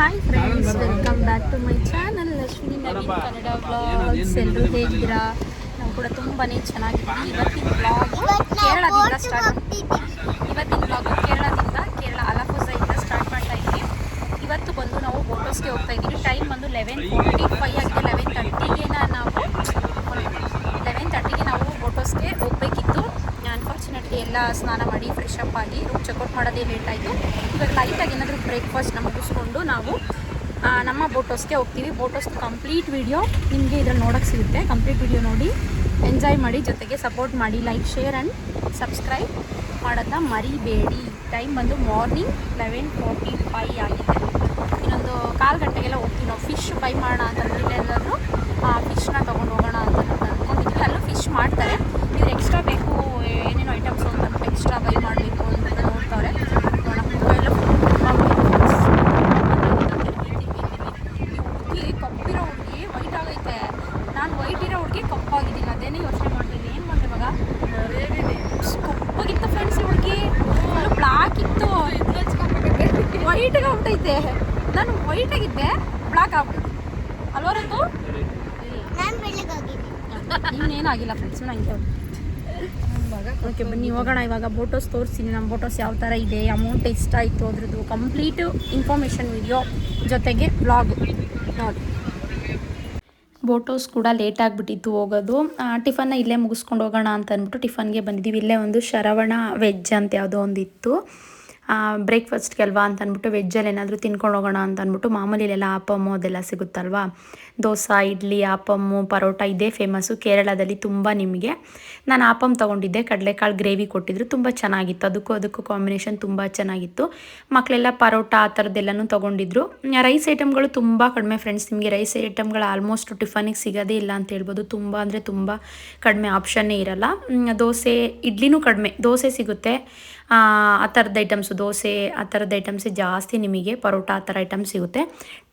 Hi friends welcome back to my channel Lakshmi Naveen Kannada vlogs ಎಲ್ಲರೂ ಹೇಗಿದ್ದೀರಾ? ನಾವು ಕೂಡ ತುಂಬಾ ಚೆನ್ನಾಗಿದ್ದೀವಿ. ಇವತ್ತಿನ ಬ್ಲಾಗ್ ಕೇರಳದಿಂದ ಸ್ಟಾರ್ಟ್ ಇವತ್ತಿನ ಬ್ಲಾಗ್ ಕೇರಳದಿಂದ ಕೇರಳ ಅಲಪುಜದಿಂದ ಸ್ಟಾರ್ಟ್ ಮಾಡ್ತಾ ಇದ್ದೀವಿ. ಇವತ್ತು ಬಂದು ನಾವು ಫೋಟೋಸ್ಗೆ ಹೋಗ್ತಾ ಇದ್ದೀವಿ. ಟೈಮ್ ಬಂದು ಲೆವೆನ್ ಫೋರ್ಟಿ ಫೈ ಆಗಿದೆ ಲೆವೆನ್ ತರ್ಟಿಗೆ ನಾವು ಲೆವೆನ್ ತರ್ಟಿಗೆ ನಾವು ಫೋಟೋಸ್ಗೆ ಹೋಗಬೇಕಿತ್ತು ಅನ್ಫಾರ್ಚುನೇಟ್ಲಿ ಎಲ್ಲ ಸ್ನಾನ ಮಾಡಿ ಫ್ರೆಶ್ ಅಪ್ ಆಗಿ ರೂಮ್ ಚೆಕ್ಔಟ್ ಮಾಡೋದೇ ಲೇಟ್ ಆಯಿತು ಇವಾಗ ಲೈಟಾಗಿ ಏನಾದರೂ ಬ್ರೇಕ್ಫಾಸ್ಟ್ನ ಮುಗಿಸ್ಕೊಂಡು ನಾವು ನಮ್ಮ ಬೋಟೋಸ್ಗೆ ಹೋಗ್ತೀವಿ. ಬೋಟೋಸ್ ಕಂಪ್ಲೀಟ್ ವಿಡಿಯೋ ನಿಮಗೆ ಇದ್ರಲ್ಲಿ ನೋಡೋಕೆ ಸಿಗುತ್ತೆ. ಕಂಪ್ಲೀಟ್ ವಿಡಿಯೋ ನೋಡಿ ಎಂಜಾಯ್ ಮಾಡಿ, ಜೊತೆಗೆ ಸಪೋರ್ಟ್ ಮಾಡಿ ಲೈಕ್ ಶೇರ್ ಆ್ಯಂಡ್ ಸಬ್ಸ್ಕ್ರೈಬ್ ಮಾಡೋದನ್ನ ಮರಿಬೇಡಿ. ಟೈಮ್ ಬಂದು ಮಾರ್ನಿಂಗ್ ಲೆವೆನ್ ಫೋರ್ಟಿ ಫೈ ಆಗಿದೆ. ಇನ್ನೊಂದು ಕಾಲು ಗಂಟೆಗೆಲ್ಲ ಹೋಗ್ತೀವಿ ನಾವು. ಫಿಶ್ ಬೈ ಮಾಡೋಣ ಅಂತಂದ್ರೆ ಇಲ್ಲೆಲ್ಲಾದರೂ ಫಿಶ್ನ ತೊಗೊಂಡು ಹೋಗೋಣ ಅಂತ ಅಂದ್ಕೊಂಡಿದ್ವಿ ಅಲ್ಲೂ ಫಿಶ್ ಮಾಡ್ತಾರೆ. ಎಕ್ಸ್ಟ್ರಾ ಬೇಕು ಏನೇನು ಐಟಮ್ಸ್ ಅಂತ ಎಕ್ಸ್ಟ್ರಾ ಬೈ ಮಾಡಬೇಕು ಅಂತ ಎಲ್ಲ ಹುಡುಗಿ ಕಪ್ಪಿರೋ ಹುಡುಗಿ ವೈಟ್ ಆಗೈತೆ. ನಾನು ವೈಟ್ ಇರೋ ಹುಡುಗಿ ಕಪ್ಪಾಗಿದ್ದೀನಿ. ಅದೇನೇ ಯೋಚನೆ ಮಾಡ್ತೀನಿ. ಏನು ಮಾಡಿದೆ ಮಗ ಕಪ್ಪಾಗಿತ್ತು ಫ್ರೆಂಡ್ಸ್ ಹುಡುಗಿ. ಬ್ಲಾಕ್ ಇತ್ತು. ವೈಟ್ಗೆ ಆಗ್ಬಿಟ್ಟೈತೆ. ನಾನು ವೈಟ್ ಆಗಿದ್ದೆ. ಬ್ಲಾಕ್ ಆಗ್ಬಿಟ್ಟು ಅಲ್ವರಂತೂ ನಾನು ಬೆಳಗಾಗಿದ್ದೀನಿ ಇನ್ನೇನಾಗಿಲ್ಲ ಫ್ರೆಂಡ್ಸ್ ನನಗೆ ಓಕೆ, ಬನ್ನಿ, ಹೋಗೋಣ. ಇವಾಗ ಫೋಟೋಸ್ ತೋರಿಸ್ತೀನಿ. ನಮ್ಮ ಫೋಟೋಸ್ ಯಾವ ಥರ ಇದೆ ಅಮೌಂಟ್ ಎಷ್ಟಾಯಿತು ಅದ್ರದ್ದು ಕಂಪ್ಲೀಟು ಇನ್ಫಾರ್ಮೇಷನ್ ವಿಡಿಯೋ ಜೊತೆಗೆ ಬ್ಲಾಗ್ ನೋಡಿ. ಬೋಟೋಸ್ ಕೂಡ ಲೇಟ್ ಆಗಿಬಿಟ್ಟಿತ್ತು ಹೋಗೋದು. ಟಿಫನ್ನ ಇಲ್ಲೇ ಮುಗಿಸ್ಕೊಂಡು ಹೋಗೋಣ ಅಂತ ಅಂದ್ಬಿಟ್ಟು ಟಿಫನ್ಗೆ ಬಂದಿದ್ದೀವಿ. ಇಲ್ಲೇ ಒಂದು ಶರವಣ ವೆಜ್ ಅಂತ ಯಾವುದೋ ಒಂದಿತ್ತು. ಬ್ರೇಕ್ಫಾಸ್ಟ್ಗೆ ಅಲ್ವಾ ಅಂತ ಅಂದ್ಬಿಟ್ಟು ವೆಜ್ಜಲ್ಲಿ ಏನಾದರೂ ತಿನ್ಕೊಂಡು ಹೋಗೋಣ ಅಂತ ಅಂದ್ಬಿಟ್ಟು ಮಾಮೂಲಿ ಇಲ್ಲೆಲ್ಲ ಆಪಮ್ಮು ಅದೆಲ್ಲ ಸಿಗುತ್ತಲ್ವಾ? ದೋಸೆ, ಇಡ್ಲಿ ಆಪಮ್ಮು ಪರೋಟ ಇದೇ ಫೇಮಸ್ಸು ಕೇರಳದಲ್ಲಿ ತುಂಬ ನಿಮಗೆ. ನಾನು ಆಪಮ್ ತೊಗೊಂಡಿದ್ದೆ, ಕಡಲೆಕಾಳು ಗ್ರೇವಿ ಕೊಟ್ಟಿದ್ರು, ತುಂಬ ಚೆನ್ನಾಗಿತ್ತು. ಅದಕ್ಕೂ ಅದಕ್ಕೂ ಕಾಂಬಿನೇಷನ್ ತುಂಬ ಚೆನ್ನಾಗಿತ್ತು. ಮಕ್ಕಳೆಲ್ಲ ಪರೋಟ ಆ ಥರದ್ದೆಲ್ಲನೂ ತೊಗೊಂಡಿದ್ರು. ರೈಸ್ ಐಟಮ್ಗಳು ತುಂಬ ಕಡಿಮೆ ಫ್ರೆಂಡ್ಸ್ ನಿಮಗೆ ರೈಸ್ ಐಟಮ್ಗಳು ಆಲ್ಮೋಸ್ಟ್ ಟಿಫನಿಗೆ ಸಿಗೋದೇ ಇಲ್ಲ ಅಂತ ಹೇಳ್ಬೋದು. ತುಂಬ ಅಂದರೆ ತುಂಬ ಕಡಿಮೆ ಆಪ್ಷನ್ನೇ ಇರಲ್ಲ. ದೋಸೆ, ಇಡ್ಲಿನೂ ಕಡಿಮೆ. ದೋಸೆ ಸಿಗುತ್ತೆ. ಆ ಥರದ ಐಟಮ್ಸು ದೋಸೆ, ಆ ಥರದ ಐಟಮ್ಸ್ ಜಾಸ್ತಿ ನಿಮಗೆ ಪರೋಟ ಆ ಥರ ಐಟಮ್ ಸಿಗುತ್ತೆ.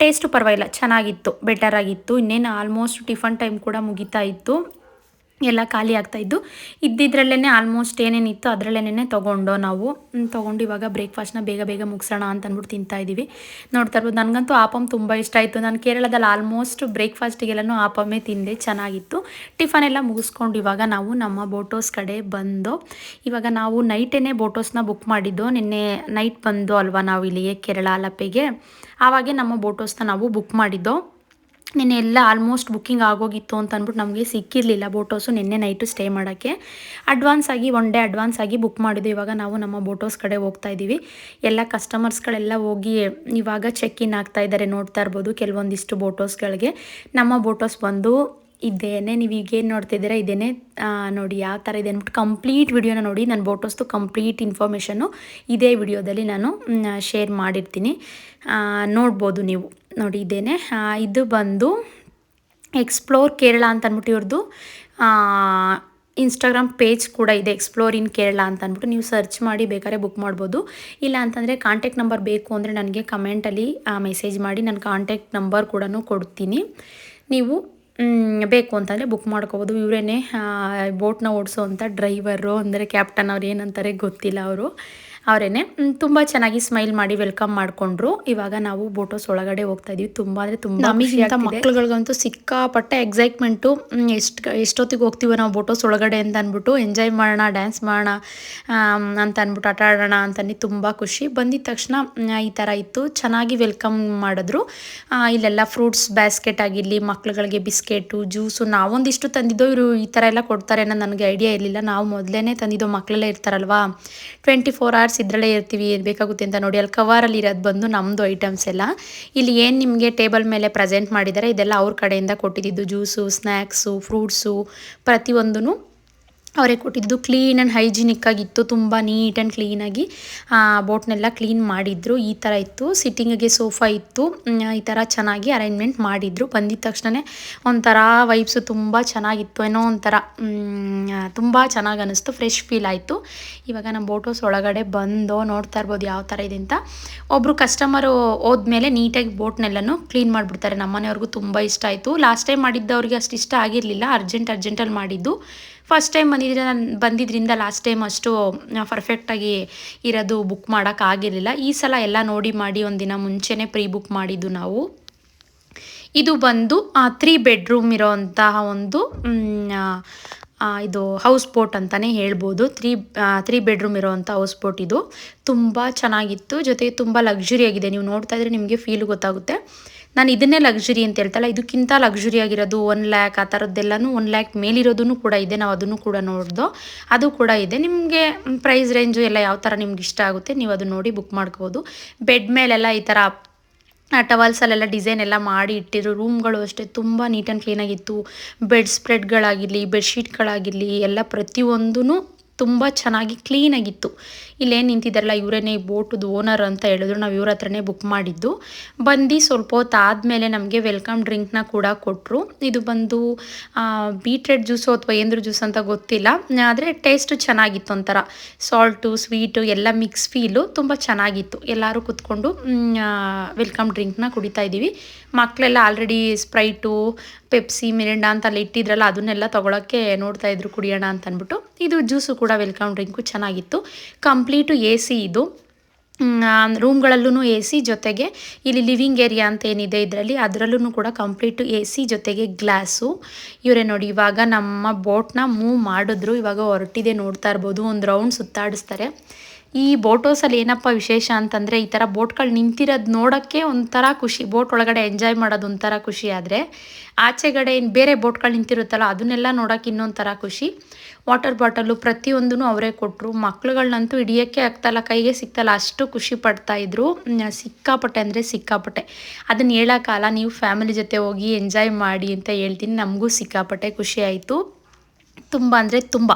ಟೇಸ್ಟು ಪರವಾಗಿಲ್ಲ, ಚೆನ್ನಾಗಿತ್ತು ಬೆಟರ್ ಆಗಿತ್ತು. ಇನ್ನೇನು ಆಲ್ಮೋಸ್ಟ್ ಟಿಫನ್ ಟೈಮ್ ಕೂಡ ಮುಗಿತಾ ಇತ್ತು. ಎಲ್ಲ ಖಾಲಿ ಆಗ್ತಾ ಇದ್ದು ಇದ್ದಿದ್ರಲ್ಲೇ ಆಲ್ಮೋಸ್ಟ್ ಏನೇನಿತ್ತು ಅದರಲ್ಲೇನೆ ತೊಗೊಂಡು ನಾವು. ತೊಗೊಂಡು ಇವಾಗ ಬ್ರೇಕ್ಫಾಸ್ಟ್ನ ಬೇಗ ಬೇಗ ಮುಗಿಸೋಣ ಅಂತ ಅಂದ್ಬಿಟ್ಟು ತಿಂತಾ ಇದ್ದೀವಿ ನೋಡ್ತಾ ಇರ್ಬೋದು, ನನಗಂತೂ ಆಪಮ್ ತುಂಬ ಇಷ್ಟ ಆಯಿತು. ನಾನು ಕೇರಳದಲ್ಲಿ ಆಲ್ಮೋಸ್ಟ್ ಬ್ರೇಕ್ಫಾಸ್ಟಿಗೆಲ್ಲನೂ ಆಪಮ್ಮೇ ತಿಂದೆ, ಚೆನ್ನಾಗಿತ್ತು. ಟಿಫನ್ ಎಲ್ಲ ಮುಗಿಸ್ಕೊಂಡು ಇವಾಗ ನಾವು ನಮ್ಮ ಬೋಟೋಸ್ ಕಡೆ ಬಂದು, ಇವಾಗ ನಾವು ನೈಟೇನೆ ಬೋಟೋಸ್ನ ಬುಕ್ ಮಾಡಿದ್ದು. ನಿನ್ನೆ ನೈಟ್ ಬಂದು ಅಲ್ವಾ ನಾವು ಇಲ್ಲಿಗೆ ಕೇರಳ ಅಲಪೆಗೆ ಆವಾಗೆ ನಮ್ಮ ಬೋಟೋಸ್ನ ನಾವು ಬುಕ್ ಮಾಡಿದ್ದು. ನಿನ್ನೆ ಎಲ್ಲ ಆಲ್ಮೋಸ್ಟ್ ಬುಕ್ಕಿಂಗ್ ಆಗೋಗಿತ್ತು ಅಂತ ಅಂದ್ಬಿಟ್ಟು ನಮಗೆ ಸಿಕ್ಕಿರಲಿಲ್ಲ. ಬೋಟೋಸು ನಿನ್ನೆ ನೈಟು ಸ್ಟೇ ಮಾಡೋಕ್ಕೆ. ಅಡ್ವಾನ್ಸ್ ಆಗಿ ಒನ್ ಡೇ ಅಡ್ವಾನ್ಸ್ ಆಗಿ ಬುಕ್ ಮಾಡಿದ್ದು ಇವಾಗ ನಾವು ನಮ್ಮ ಬೋಟೋಸ್ ಕಡೆ ಹೋಗ್ತಾ ಇದ್ದೀವಿ. ಎಲ್ಲ ಕಸ್ಟಮರ್ಸ್ಗಳೆಲ್ಲ ಹೋಗಿ ಇವಾಗ ಚೆಕ್ ಇನ್ ಆಗ್ತಾ ಇದ್ದಾರೆ. ನೋಡ್ತಾ ಇರ್ಬೋದು ಕೆಲವೊಂದಿಷ್ಟು ಬೋಟೋಸ್ಗಳಿಗೆ ನಮ್ಮ ಬೋಟೋಸ್ ಬಂದು ಇದೇನೆ, ನೀವು ಈಗೇನು ನೋಡ್ತಿದ್ದೀರಾ ಇದೇನೆ ನೋಡಿ ಯಾವ ಥರ ಇದೆ ಅಂದ್ಬಿಟ್ಟು ಕಂಪ್ಲೀಟ್ ವಿಡಿಯೋನ ನೋಡಿ. ನನ್ನ ಬೋಟೋಸ್ದು ಕಂಪ್ಲೀಟ್ ಇನ್ಫಾರ್ಮೇಷನ್ನು ಇದೇ ವಿಡಿಯೋದಲ್ಲಿ ನಾನು ಶೇರ್ ಮಾಡಿರ್ತೀನಿ. ನೋಡ್ಬೋದು ನೀವು. ನೋಡಿ ಇದೇನೆ ಇದು ಬಂದು ಎಕ್ಸ್ಪ್ಲೋರ್ ಕೇರಳ ಅಂತ ಅಂದ್ಬಿಟ್ಟು ಇವ್ರದ್ದು ಇನ್ಸ್ಟಾಗ್ರಾಮ್ ಪೇಜ್ ಕೂಡ ಇದೆ. ಎಕ್ಸ್ಪ್ಲೋರ್ ಇನ್ ಕೇರಳ ಅಂತ ಅಂದ್ಬಿಟ್ಟು ನೀವು ಸರ್ಚ್ ಮಾಡಿ ಬೇಕಾದ್ರೆ ಬುಕ್ ಮಾಡ್ಬೋದು. ಇಲ್ಲ ಅಂತಂದರೆ ಕಾಂಟ್ಯಾಕ್ಟ್ ನಂಬರ್ ಬೇಕು ಅಂದರೆ ನನಗೆ ಕಮೆಂಟಲ್ಲಿ ಮೆಸೇಜ್ ಮಾಡಿ ನನ್ನ ಕಾಂಟ್ಯಾಕ್ಟ್ ನಂಬರ್ ಕೂಡ ಕೊಡ್ತೀನಿ. ನೀವು ಬೇಕು ಅಂತಂದರೆ ಬುಕ್ ಮಾಡ್ಕೋಬೋದು. ಇವರೇನೆ ಬೋಟ್ನ ಓಡಿಸೋವಂಥ ಡ್ರೈವರು ಅಂದರೆ ಕ್ಯಾಪ್ಟನ್ ಅವ್ರು ಏನಂತಾರೆ ಗೊತ್ತಿಲ್ಲ ಅವರು. ಅವರೇನೆ ತುಂಬ ಚೆನ್ನಾಗಿ ಸ್ಮೈಲ್ ಮಾಡಿ ವೆಲ್ಕಮ್ ಮಾಡಿಕೊಂಡ್ರು. ಇವಾಗ ನಾವು ಬೋಟೋಸ್ ಒಳಗಡೆ ಹೋಗ್ತಾ ಇದೀವಿ. ತುಂಬ ಅಂದರೆ ತುಂಬ ನಮಗಿಂತ ಮಕ್ಳುಗಳಿಗಂತೂ ಸಿಕ್ಕಾಪಟ್ಟೆ ಎಕ್ಸೈಟ್ಮೆಂಟು ಎಷ್ಟು ಎಷ್ಟೊತ್ತಿಗೆ ಹೋಗ್ತೀವೋ ನಾವು ಬೋಟೋಸ್ ಒಳಗಡೆ ಅಂತ ಅಂದ್ಬಿಟ್ಟು ಎಂಜಾಯ್ ಮಾಡೋಣ ಡ್ಯಾನ್ಸ್ ಮಾಡೋಣ ಅಂತ ಅಂದ್ಬಿಟ್ಟು ಆಟ ಆಡೋಣ ಅಂತಂದು ತುಂಬ ಖುಷಿ. ಬಂದಿದ ತಕ್ಷಣ ಈ ಥರ ಇತ್ತು. ಚೆನ್ನಾಗಿ ವೆಲ್ಕಮ್ ಮಾಡಿದ್ರು. ಇಲ್ಲೆಲ್ಲ ಫ್ರೂಟ್ಸ್ ಬ್ಯಾಸ್ಕೆಟ್ ಆಗಿರಲಿ ಮಕ್ಳುಗಳಿಗೆ ಬಿಸ್ಕೆಟು ಜ್ಯೂಸು ನಾವೊಂದಿಷ್ಟು ತಂದಿದ್ದೋ ಇವರು ಈ ಥರ ಎಲ್ಲ ಕೊಡ್ತಾರೆ ಅನ್ನೋ ನನಗೆ ಐಡಿಯಾ ಇರಲಿಲ್ಲ. ನಾವು ಮೊದಲೇ ತಂದಿದ್ದೋ ಮಕ್ಕಳೆಲ್ಲ ಇರ್ತಾರಲ್ವಾ? ಟ್ವೆಂಟಿ ಫೋರ್ ಅವರ್ಸ್ ಇದರಲ್ಲೇ ಇರ್ತೀವಿ ಇದು ಬೇಕಾಗುತ್ತೆ ಅಂತ ನೋಡಿ, ಅಲ್ಲಿ ಕವರಲ್ಲಿ ಇರೋದು ಬಂದು ನಮ್ಮದು ಐಟಮ್ಸ್ ಎಲ್ಲ. ಇಲ್ಲಿ ಏನು ನಿಮಗೆ ಟೇಬಲ್ ಮೇಲೆ ಪ್ರೆಸೆಂಟ್ ಮಾಡಿದ್ದಾರೆ ಇದೆಲ್ಲ ಅವ್ರ ಕಡೆಯಿಂದ ಕೊಟ್ಟಿದ್ದು ಜ್ಯೂಸು ಸ್ನ್ಯಾಕ್ಸು ಫ್ರೂಟ್ಸು ಪ್ರತಿಯೊಂದೂ ಅವರೇ ಕೊಟ್ಟಿದ್ದು ಕ್ಲೀನ್ ಆ್ಯಂಡ್ ಹೈಜಿನಿಕ್ ಆಗಿತ್ತು, ತುಂಬ ನೀಟ್ ಆ್ಯಂಡ್ ಕ್ಲೀನಾಗಿ ಬೋಟ್ನೆಲ್ಲ ಕ್ಲೀನ್ ಮಾಡಿದ್ರು. ಈ ಥರ ಇತ್ತು. ಸಿಟ್ಟಿಂಗಿಗೆ ಸೋಫಾ ಇತ್ತು. ಈ ಥರ ಚೆನ್ನಾಗಿ ಅರೇಂಜ್ಮೆಂಟ್ ಮಾಡಿದ್ರು. ಬಂದಿದ್ದ ತಕ್ಷಣವೇ ಒಂಥರ ವೈಬ್ಸು ತುಂಬ ಚೆನ್ನಾಗಿತ್ತು. ಏನೋ ಒಂಥರ ತುಂಬ ಚೆನ್ನಾಗಿ ಅನ್ನಿಸ್ತು ಫ್ರೆಶ್ ಫೀಲ್ ಆಯಿತು. ಇವಾಗ ನಮ್ಮ ಹೌಸ್ ಒಳಗಡೆ ಬಂದು ನೋಡ್ತಾ ಇರ್ಬೋದು ಯಾವ ಥರ ಇದೆ ಅಂತ. ಒಬ್ಬರು ಕಸ್ಟಮರು ಹೋದ್ಮೇಲೆ ನೀಟಾಗಿ ಬೋಟ್ನೆಲ್ಲನೂ ಕ್ಲೀನ್ ಮಾಡಿಬಿಡ್ತಾರೆ. ನಮ್ಮನೆಯವ್ರಿಗೂ ತುಂಬ ಇಷ್ಟ ಆಯಿತು. ಲಾಸ್ಟ್ ಟೈಮ್ ಮಾಡಿದ್ದವ್ರಿಗೆ ಅಷ್ಟು ಇಷ್ಟ ಆಗಿರಲಿಲ್ಲ. ಅರ್ಜೆಂಟ್ ಅರ್ಜೆಂಟಲ್ಲಿ ಮಾಡಿದ್ದು. ಫಸ್ಟ್ ಟೈಮ್ ಬಂದಿದ್ರೆ ಬಂದಿದ್ದರಿಂದ ಲಾಸ್ಟ್ ಟೈಮ್ ಅಷ್ಟು ಪರ್ಫೆಕ್ಟಾಗಿ ಇರೋದು ಬುಕ್ ಮಾಡೋಕ್ಕಾಗಿರಲಿಲ್ಲ ಈ ಸಲ ಎಲ್ಲ ನೋಡಿ ಮಾಡಿ ಒಂದಿನ ಮುಂಚೆನೇ ಪ್ರೀ ಬುಕ್ ಮಾಡಿದ್ದು ನಾವು. ಇದು ಬಂದು ತ್ರೀ ಬೆಡ್ರೂಮ್ ಇರೋವಂತಹ ಒಂದು ಇದು ಹೌಸ್ ಬೋಟ್ ಅಂತಲೇ ಹೇಳ್ಬೋದು. ತ್ರೀ ತ್ರೀ ಬೆಡ್ರೂಮ್ ಇರೋವಂಥ ಹೌಸ್ ಬೋಟ್ ಇದು. ತುಂಬ ಚೆನ್ನಾಗಿತ್ತು. ಜೊತೆಗೆ ತುಂಬ ಲಕ್ಸುರಿ ಆಗಿದೆ. ನೀವು ನೋಡ್ತಾ ಇದ್ರೆ ನಿಮಗೆ ಫೀಲ್ ಗೊತ್ತಾಗುತ್ತೆ. ನಾನು ಇದನ್ನೇ ಲಕ್ಸುರಿ ಅಂತ ಹೇಳ್ತಲ್ಲ, ಇದಕ್ಕಿಂತ ಲಕ್ಸುರಿ ಆಗಿರೋದು ಒನ್ ಲ್ಯಾಕ್ ಆ ಥರದ್ದೆಲ್ಲನೂ ಒನ್ ಲ್ಯಾಕ್ ಮೇಲಿರೋದೂ ಕೂಡ ಇದೆ, ನಾವು ಅದನ್ನು ಕೂಡ ನೋಡಿದ್ದು ಅದು ಕೂಡ ಇದೆ. ನಿಮಗೆ ಪ್ರೈಸ್ ರೇಂಜು ಎಲ್ಲ ಯಾವ ಥರ ನಿಮ್ಗೆ ಇಷ್ಟ ಆಗುತ್ತೆ, ನೀವು ಅದನ್ನು ನೋಡಿ ಬುಕ್ ಮಾಡ್ಕೋಬೋದು. ಬೆಡ್ ಮೇಲೆಲ್ಲ ಈ ಥರ ಟವಲ್ಸಲ್ಲೆಲ್ಲ ಡಿಸೈನ್ ಎಲ್ಲ ಮಾಡಿ ಇಟ್ಟಿರೋ ರೂಮ್ಗಳು ಅಷ್ಟೇ, ತುಂಬ ನೀಟ್ ಆ್ಯಂಡ್ ಕ್ಲೀನಾಗಿತ್ತು ಬೆಡ್ ಸ್ಪ್ರೆಡ್ಗಳಾಗಿರಲಿ ಬೆಡ್ಶೀಟ್ಗಳಾಗಿರಲಿ ಎಲ್ಲ ಪ್ರತಿಯೊಂದೂ ತುಂಬ ಚೆನ್ನಾಗಿ ಕ್ಲೀನಾಗಿತ್ತು ಇಲ್ಲೇನು ನಿಂತಿದ್ದಾರಲ್ಲ, ಇವರೇನೇ ಬೋಟದು ಓನರ್ ಅಂತ ಹೇಳಿದ್ರು, ನಾವು ಇವ್ರ ಹತ್ರನೇ ಬುಕ್ ಮಾಡಿದ್ದು. ಬಂದು ಸ್ವಲ್ಪ ಹೊತ್ತು ಆದಮೇಲೆ ನಮಗೆ ವೆಲ್ಕಮ್ ಡ್ರಿಂಕ್ನ ಕೂಡ ಕೊಟ್ಟರು ಇದು ಬಂದು ಬೀಟ್ರೆಡ್ ಜ್ಯೂಸು ಅಥವಾ ಏಂದ್ರ ಜ್ಯೂಸ್ ಅಂತ ಗೊತ್ತಿಲ್ಲ. ಆದರೆ ಟೇಸ್ಟು ಚೆನ್ನಾಗಿತ್ತು ಒಂಥರ. ಸಾಲ್ಟು ಸ್ವೀಟು ಎಲ್ಲ ಮಿಕ್ಸ್ ಫೀಲು ತುಂಬ ಚೆನ್ನಾಗಿತ್ತು. ಎಲ್ಲರೂ ಕೂತ್ಕೊಂಡು ವೆಲ್ಕಮ್ ಡ್ರಿಂಕ್ನ ಕುಡಿತಾ ಇದ್ದೀವಿ ಮಕ್ಕಳೆಲ್ಲ ಆಲ್ರೆಡಿ ಸ್ಪ್ರೈಟು ಪೆಪ್ಸಿ ಮಿರಿಂಡಾ ಅಂತ ಅಲ್ಲಿ ಇಟ್ಟಿದ್ರಲ್ಲ, ಅದನ್ನೆಲ್ಲ ತೊಗೊಳಕ್ಕೆ ನೋಡ್ತಾ ಇದ್ರು, ಕುಡಿಯೋಣ ಅಂತ ಅಂದ್ಬಿಟ್ಟು ಇದು ಜ್ಯೂಸು ಕೂಡ ವೆಲ್ಕಮ್ ಡ್ರಿಂಕು ಚೆನ್ನಾಗಿತ್ತು. ಕಂಪ್ಲೀಟು ಎ ಸಿ ಇದು. ರೂಮ್ಗಳಲ್ಲೂ ಎ ಸಿ ಜೊತೆಗೆ ಇಲ್ಲಿ ಲಿವಿಂಗ್ ಏರಿಯಾ ಅಂತ ಏನಿದೆ ಇದರಲ್ಲಿ ಅದರಲ್ಲೂ ಕೂಡ ಕಂಪ್ಲೀಟು ಎ ಸಿ ಜೊತೆಗೆ ಗ್ಲಾಸು. ಇವರೇ ನೋಡಿ, ಇವಾಗ ನಮ್ಮ ಬೋಟ್ನ ಮೂವ್ ಮಾಡಿದ್ರು, ಇವಾಗ ಹೊರಟಿದೆ ನೋಡ್ತಾ ಇರ್ಬೋದು, ಒಂದು ರೌಂಡ್ ಸುತ್ತಾಡಿಸ್ತಾರೆ. ಈ ಬೋಟೋಸಲ್ಲಿ ಏನಪ್ಪ ವಿಶೇಷ ಅಂತಂದರೆ ಈ ಥರ ಬೋಟ್ಗಳು ನಿಂತಿರೋದು ನೋಡೋಕ್ಕೆ ಒಂಥರ ಖುಷಿ. ಬೋಟ್ ಒಳಗಡೆ ಎಂಜಾಯ್ ಮಾಡೋದು ಒಂಥರ ಖುಷಿ ಆದರೆ, ಆಚೆಗಡೆ ಏನು ಬೇರೆ ಬೋಟ್ಗಳು ನಿಂತಿರುತ್ತಲ್ಲ, ಅದನ್ನೆಲ್ಲ ನೋಡೋಕೆ ಇನ್ನೊಂಥರ ಖುಷಿ. ವಾಟರ್ ಬಾಟಲು ಪ್ರತಿಯೊಂದೂ ಅವರೇ ಕೊಟ್ಟರು ಮಕ್ಳುಗಳನ್ನಂತೂ ಹಿಡಿಯೋಕ್ಕೆ ಆಗ್ತಾಯಿಲ್ಲ ಕೈಗೆ ಸಿಗ್ತಲ್ಲ, ಅಷ್ಟು ಖುಷಿ ಪಡ್ತಾಯಿದ್ರು ಸಿಕ್ಕಾಪಟ್ಟೆ ಅಂದರೆ ಸಿಕ್ಕಾಪಟ್ಟೆ. ಅದನ್ನು ಹೇಳೋಕ್ಕಲ್ಲ ನೀವು ಫ್ಯಾಮಿಲಿ ಜೊತೆ ಹೋಗಿ ಎಂಜಾಯ್ ಮಾಡಿ ಅಂತ ಹೇಳ್ತೀನಿ. ನಮಗೂ ಸಿಕ್ಕಾಪಟ್ಟೆ ಖುಷಿ ಆಯಿತು. ತುಂಬ ಅಂದರೆ ತುಂಬ.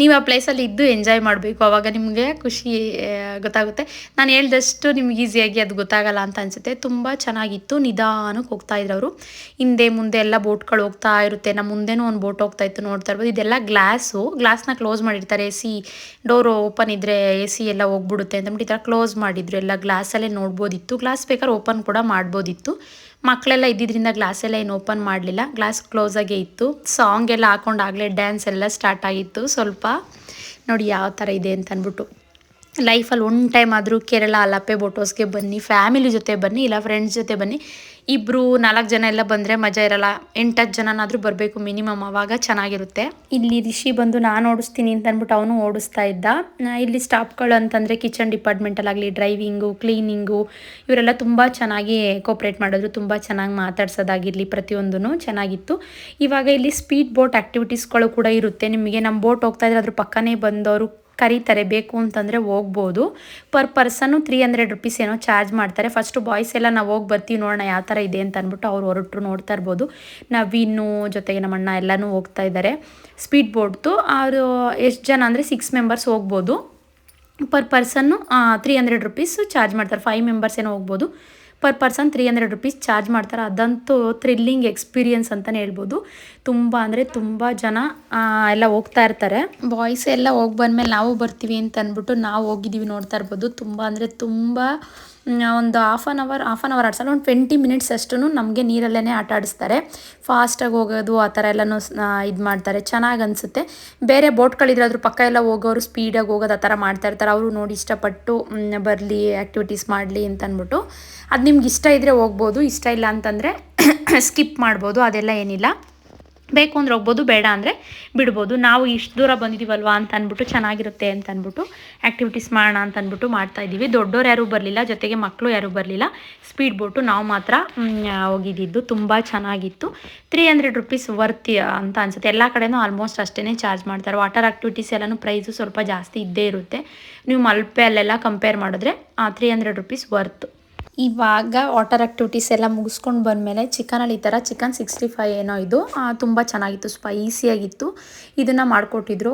ನೀವು ಆ ಪ್ಲೇಸಲ್ಲಿ ಇದ್ದು ಎಂಜಾಯ್ ಮಾಡಬೇಕು ಆವಾಗ ನಿಮಗೆ ಖುಷಿ ಗೊತ್ತಾಗುತ್ತೆ. ನಾನು ಹೇಳ್ದಷ್ಟು ನಿಮ್ಗೆ ಈಸಿಯಾಗಿ ಅದು ಗೊತ್ತಾಗಲ್ಲ ಅಂತ ಅನಿಸುತ್ತೆ. ತುಂಬ ಚೆನ್ನಾಗಿತ್ತು, ನಿಧಾನಕ್ಕೆ ಹೋಗ್ತಾ ಇದ್ರು ಅವರು. ಹಿಂದೆ ಮುಂದೆ ಎಲ್ಲ ಬೋಟ್ಗಳು ಹೋಗ್ತಾ ಇರುತ್ತೆ. ನಮ್ಮ ಮುಂದೆನೂ ಒಂದು ಬೋಟ್ ಹೋಗ್ತಾ ಇತ್ತು ನೋಡ್ತಾ ಇರ್ಬೋದು. ಇದೆಲ್ಲ ಗ್ಲಾಸು ಗ್ಲಾಸ್ನ ಕ್ಲೋಸ್ ಮಾಡಿರ್ತಾರೆ ಎ ಸಿ ಡೋರು ಓಪನ್ ಇದ್ದರೆ ಎ ಸಿ ಎಲ್ಲ ಹೋಗ್ಬಿಡುತ್ತೆ ಅಂತಂದ್ಬಿಟ್ಟು ಈ ಥರ ಕ್ಲೋಸ್ ಮಾಡಿದ್ರು. ಎಲ್ಲ ಗ್ಲಾಸಲ್ಲೇ ನೋಡ್ಬೋದಿತ್ತು. ಗ್ಲಾಸ್ ಬೇಕಾದ್ರೆ ಓಪನ್ ಕೂಡ ಮಾಡ್ಬೋದಿತ್ತು. ಮಕ್ಕಳೆಲ್ಲ ಇದ್ದಿದ್ದರಿಂದ ಗ್ಲಾಸ್ ಎಲ್ಲ ಏನು ಓಪನ್ ಮಾಡಲಿಲ್ಲ. ಗ್ಲಾಸ್ ಕ್ಲೋಸ್ ಆಗೇ ಇತ್ತು. ಸಾಂಗ್ ಎಲ್ಲ ಹಾಕೊಂಡು ಆಗಲೇ ಡ್ಯಾನ್ಸ್ ಎಲ್ಲ ಸ್ಟಾರ್ಟ್ ಆಗಿತ್ತು. ಸ್ವಲ್ಪ ನೋಡಿ ಯಾವ ಥರ ಇದೆ ಅಂತ ಅಂದ್ಬಿಟ್ಟು. ಲೈಫಲ್ಲಿ ಒನ್ ಟೈಮ್ ಆದರೂ ಕೇರಳ, ಅಲಪೆ ಬೋಟೋಸ್ಗೆ ಬನ್ನಿ. ಫ್ಯಾಮಿಲಿ ಜೊತೆ ಬನ್ನಿ, ಇಲ್ಲ ಫ್ರೆಂಡ್ಸ್ ಜೊತೆ ಬನ್ನಿ. ಇಬ್ಬರು ನಾಲ್ಕು ಜನ ಎಲ್ಲ ಬಂದರೆ ಮಜಾ ಇರಲ್ಲ. ಎಂಟತ್ತು ಜನನಾದರೂ ಬರಬೇಕು ಮಿನಿಮಮ್ ಅವಾಗ ಚೆನ್ನಾಗಿರುತ್ತೆ. ಇಲ್ಲಿ ರಿಷಿ ಬಂದು ನಾನು ಓಡಿಸ್ತೀನಿ ಅಂತ ಅಂದ್ಬಿಟ್ಟು ಅವನು ಓಡಿಸ್ತಾ ಇದ್ದ. ಇಲ್ಲಿ ಸ್ಟಾಫ್ಗಳು ಅಂತಂದರೆ ಕಿಚನ್ ಡಿಪಾರ್ಟ್ಮೆಂಟಲ್ಲಾಗಲಿ ಡ್ರೈವಿಂಗು, ಕ್ಲೀನಿಂಗು, ಇವರೆಲ್ಲ ತುಂಬ ಚೆನ್ನಾಗಿ ಕೋಪ್ರೇಟ್ ಮಾಡಿದ್ರು, ತುಂಬ ಚೆನ್ನಾಗಿ ಮಾತಾಡ್ಸೋದಾಗಿರಲಿ ಪ್ರತಿಯೊಂದೂ ಚೆನ್ನಾಗಿತ್ತು. ಇವಾಗ ಇಲ್ಲಿ ಸ್ಪೀಡ್ ಬೋಟ್ ಆ್ಯಕ್ಟಿವಿಟೀಸ್ಗಳು ಕೂಡ ಇರುತ್ತೆ. ನಿಮಗೆ ನಮ್ಮ ಬೋಟ್ ಹೋಗ್ತಾ ಇದ್ರೆ ಅದ್ರ ಪಕ್ಕನೇ ಬಂದವರು ಕರೀತಾರೆ, ಬೇಕು ಅಂತಂದರೆ ಹೋಗ್ಬೋದು. Per person three hundred rupees ಏನೋ ಚಾರ್ಜ್ ಮಾಡ್ತಾರೆ. ಫಸ್ಟು ಬಾಯ್ಸ್ ಎಲ್ಲ ನಾವು ಹೋಗಿ ಬರ್ತೀವಿ ನೋಡೋಣ ಯಾವ ಥರ ಇದೆ ಅಂತ ಅಂದ್ಬಿಟ್ಟು ಅವ್ರು ಹೊರಟರು ನೋಡ್ತಾ ಇರ್ಬೋದು. ನವೀನು ಜೊತೆಗೆ ನಮ್ಮ ಅಣ್ಣ ಎಲ್ಲನೂ ಹೋಗ್ತಾ ಇದ್ದಾರೆ ಸ್ಪೀಡ್ ಬೋಟ್ದು ಅವರು ಎಷ್ಟು ಜನ ಅಂದರೆ ಸಿಕ್ಸ್ ಮೆಂಬರ್ಸ್ ಹೋಗ್ಬೋದು. Per person three hundred rupees charge ಮಾಡ್ತಾರೆ. ಫೈವ್ ಮೆಂಬರ್ಸ್ ಏನೋ ಹೋಗ್ಬೋದು. Per person three hundred rupees charge ಮಾಡ್ತಾರೆ? ಅದಂತೂ ಥ್ರಿಲ್ಲಿಂಗ್ ಎಕ್ಸ್ಪೀರಿಯನ್ಸ್ ಅಂತಲೇ ಹೇಳ್ಬೋದು. ತುಂಬ ಅಂದರೆ ತುಂಬ ಜನ ಎಲ್ಲ ಹೋಗ್ತಾ ಇರ್ತಾರೆ. ಬಾಯ್ಸ್ ಎಲ್ಲ ಹೋಗಿ ಬಂದಮೇಲೆ ನಾವು ಬರ್ತೀವಿ ಅಂತ ಅಂದ್ಬಿಟ್ಟು ನಾವು ಹೋಗಿದ್ದೀವಿ ನೋಡ್ತಾ ಇರ್ಬೋದು. ತುಂಬ ಅಂದರೆ ತುಂಬ ಒಂದು half an hour half an hour ಆಡ್ಸಲ್ಲ ಒಂದು ಟ್ವೆಂಟಿ ಮಿನಿಟ್ಸ್ ಅಷ್ಟು ನಮಗೆ ನೀರಲ್ಲೇ ಆಟ ಆಡಿಸ್ತಾರೆ. ಫಾಸ್ಟಾಗಿ ಹೋಗೋದು, ಆ ಥರ ಎಲ್ಲನೂ ಇದು ಮಾಡ್ತಾರೆ. ಚೆನ್ನಾಗಿ ಅನಿಸುತ್ತೆ. ಬೇರೆ ಬೋಟ್ಗಳಿದ್ರೆ ಅದ್ರ ಪಕ್ಕ ಎಲ್ಲ ಹೋಗೋರು ಸ್ಪೀಡಾಗಿ ಹೋಗೋದು ಆ ಥರ ಮಾಡ್ತಾ ಇರ್ತಾರೆ. ಅವರು ನೋಡಿ ಇಷ್ಟಪಟ್ಟು ಬರಲಿ ಆ್ಯಕ್ಟಿವಿಟೀಸ್ ಮಾಡಲಿ ಅಂತ ಅಂದ್ಬಿಟ್ಟು. ಅದು ನಿಮ್ಗೆ ಇಷ್ಟ ಇದ್ದರೆ ಹೋಗ್ಬೋದು, ಇಷ್ಟ ಇಲ್ಲ ಅಂತಂದರೆ ಸ್ಕಿಪ್ ಮಾಡ್ಬೋದು, ಅದೆಲ್ಲ ಏನಿಲ್ಲ. ಬೇಕು ಅಂದ್ರೆ ಹೋಗ್ಬೋದು, ಬೇಡ ಅಂದರೆ ಬಿಡ್ಬೋದು. ನಾವು ಇಷ್ಟು ದೂರ ಬಂದಿದ್ದೀವಲ್ವಾ ಅಂತ ಅಂದ್ಬಿಟ್ಟು ಚೆನ್ನಾಗಿರುತ್ತೆ ಅಂತ ಅಂದ್ಬಿಟ್ಟು ಆ್ಯಕ್ಟಿವಿಟೀಸ್ ಮಾಡೋಣ ಅಂತ ಅಂದ್ಬಿಟ್ಟು ಮಾಡ್ತಾ ಇದ್ದೀವಿ. ದೊಡ್ಡೋರು ಯಾರೂ ಬರಲಿಲ್ಲ, ಜೊತೆಗೆ ಮಕ್ಕಳು ಯಾರೂ ಬರಲಿಲ್ಲ. ಸ್ಪೀಡ್ ಬೋಟು ನಾವು ಮಾತ್ರ ಹೋಗಿದ್ದಿದ್ದು. ತುಂಬ ಚೆನ್ನಾಗಿತ್ತು. ತ್ರೀ ಹಂಡ್ರೆಡ್ ರುಪೀಸ್ ವರ್ತ್ ಅಂತ ಅನ್ಸುತ್ತೆ. ಎಲ್ಲ ಕಡೆನೂ ಆಲ್ಮೋಸ್ಟ್ ಅಷ್ಟೇ ಚಾರ್ಜ್ ಮಾಡ್ತಾರೆ. ವಾಟರ್ ಆ್ಯಕ್ಟಿವಿಟೀಸ್ ಎಲ್ಲನೂ ಪ್ರೈಸು ಸ್ವಲ್ಪ ಜಾಸ್ತಿ ಇದ್ದೇ ಇರುತ್ತೆ. ನೀವು ಮಲ್ಪೆ ಅಲ್ಲೆಲ್ಲ ಕಂಪೇರ್ ಮಾಡಿದ್ರೆ ತ್ರೀ ಹಂಡ್ರೆಡ್ ರುಪೀಸ್ ವರ್ತ್ ಇವಾಗ ವಾಟರ್ ಆ್ಯಕ್ಟಿವಿಟೀಸ್ ಎಲ್ಲ ಮುಗಿಸ್ಕೊಂಡು ಬಂದಮೇಲೆ ಚಿಕನಲ್ಲಿ ಈ ಥರ ಚಿಕನ್ ಸಿಕ್ಸ್ಟಿ ಫೈ ಏನೋ ಇದು ತುಂಬ ಚೆನ್ನಾಗಿತ್ತು ಸ್ಪೈಸಿಯಾಗಿತ್ತು ಇದನ್ನು ಮಾಡಿಕೊಟ್ಟಿದ್ರು.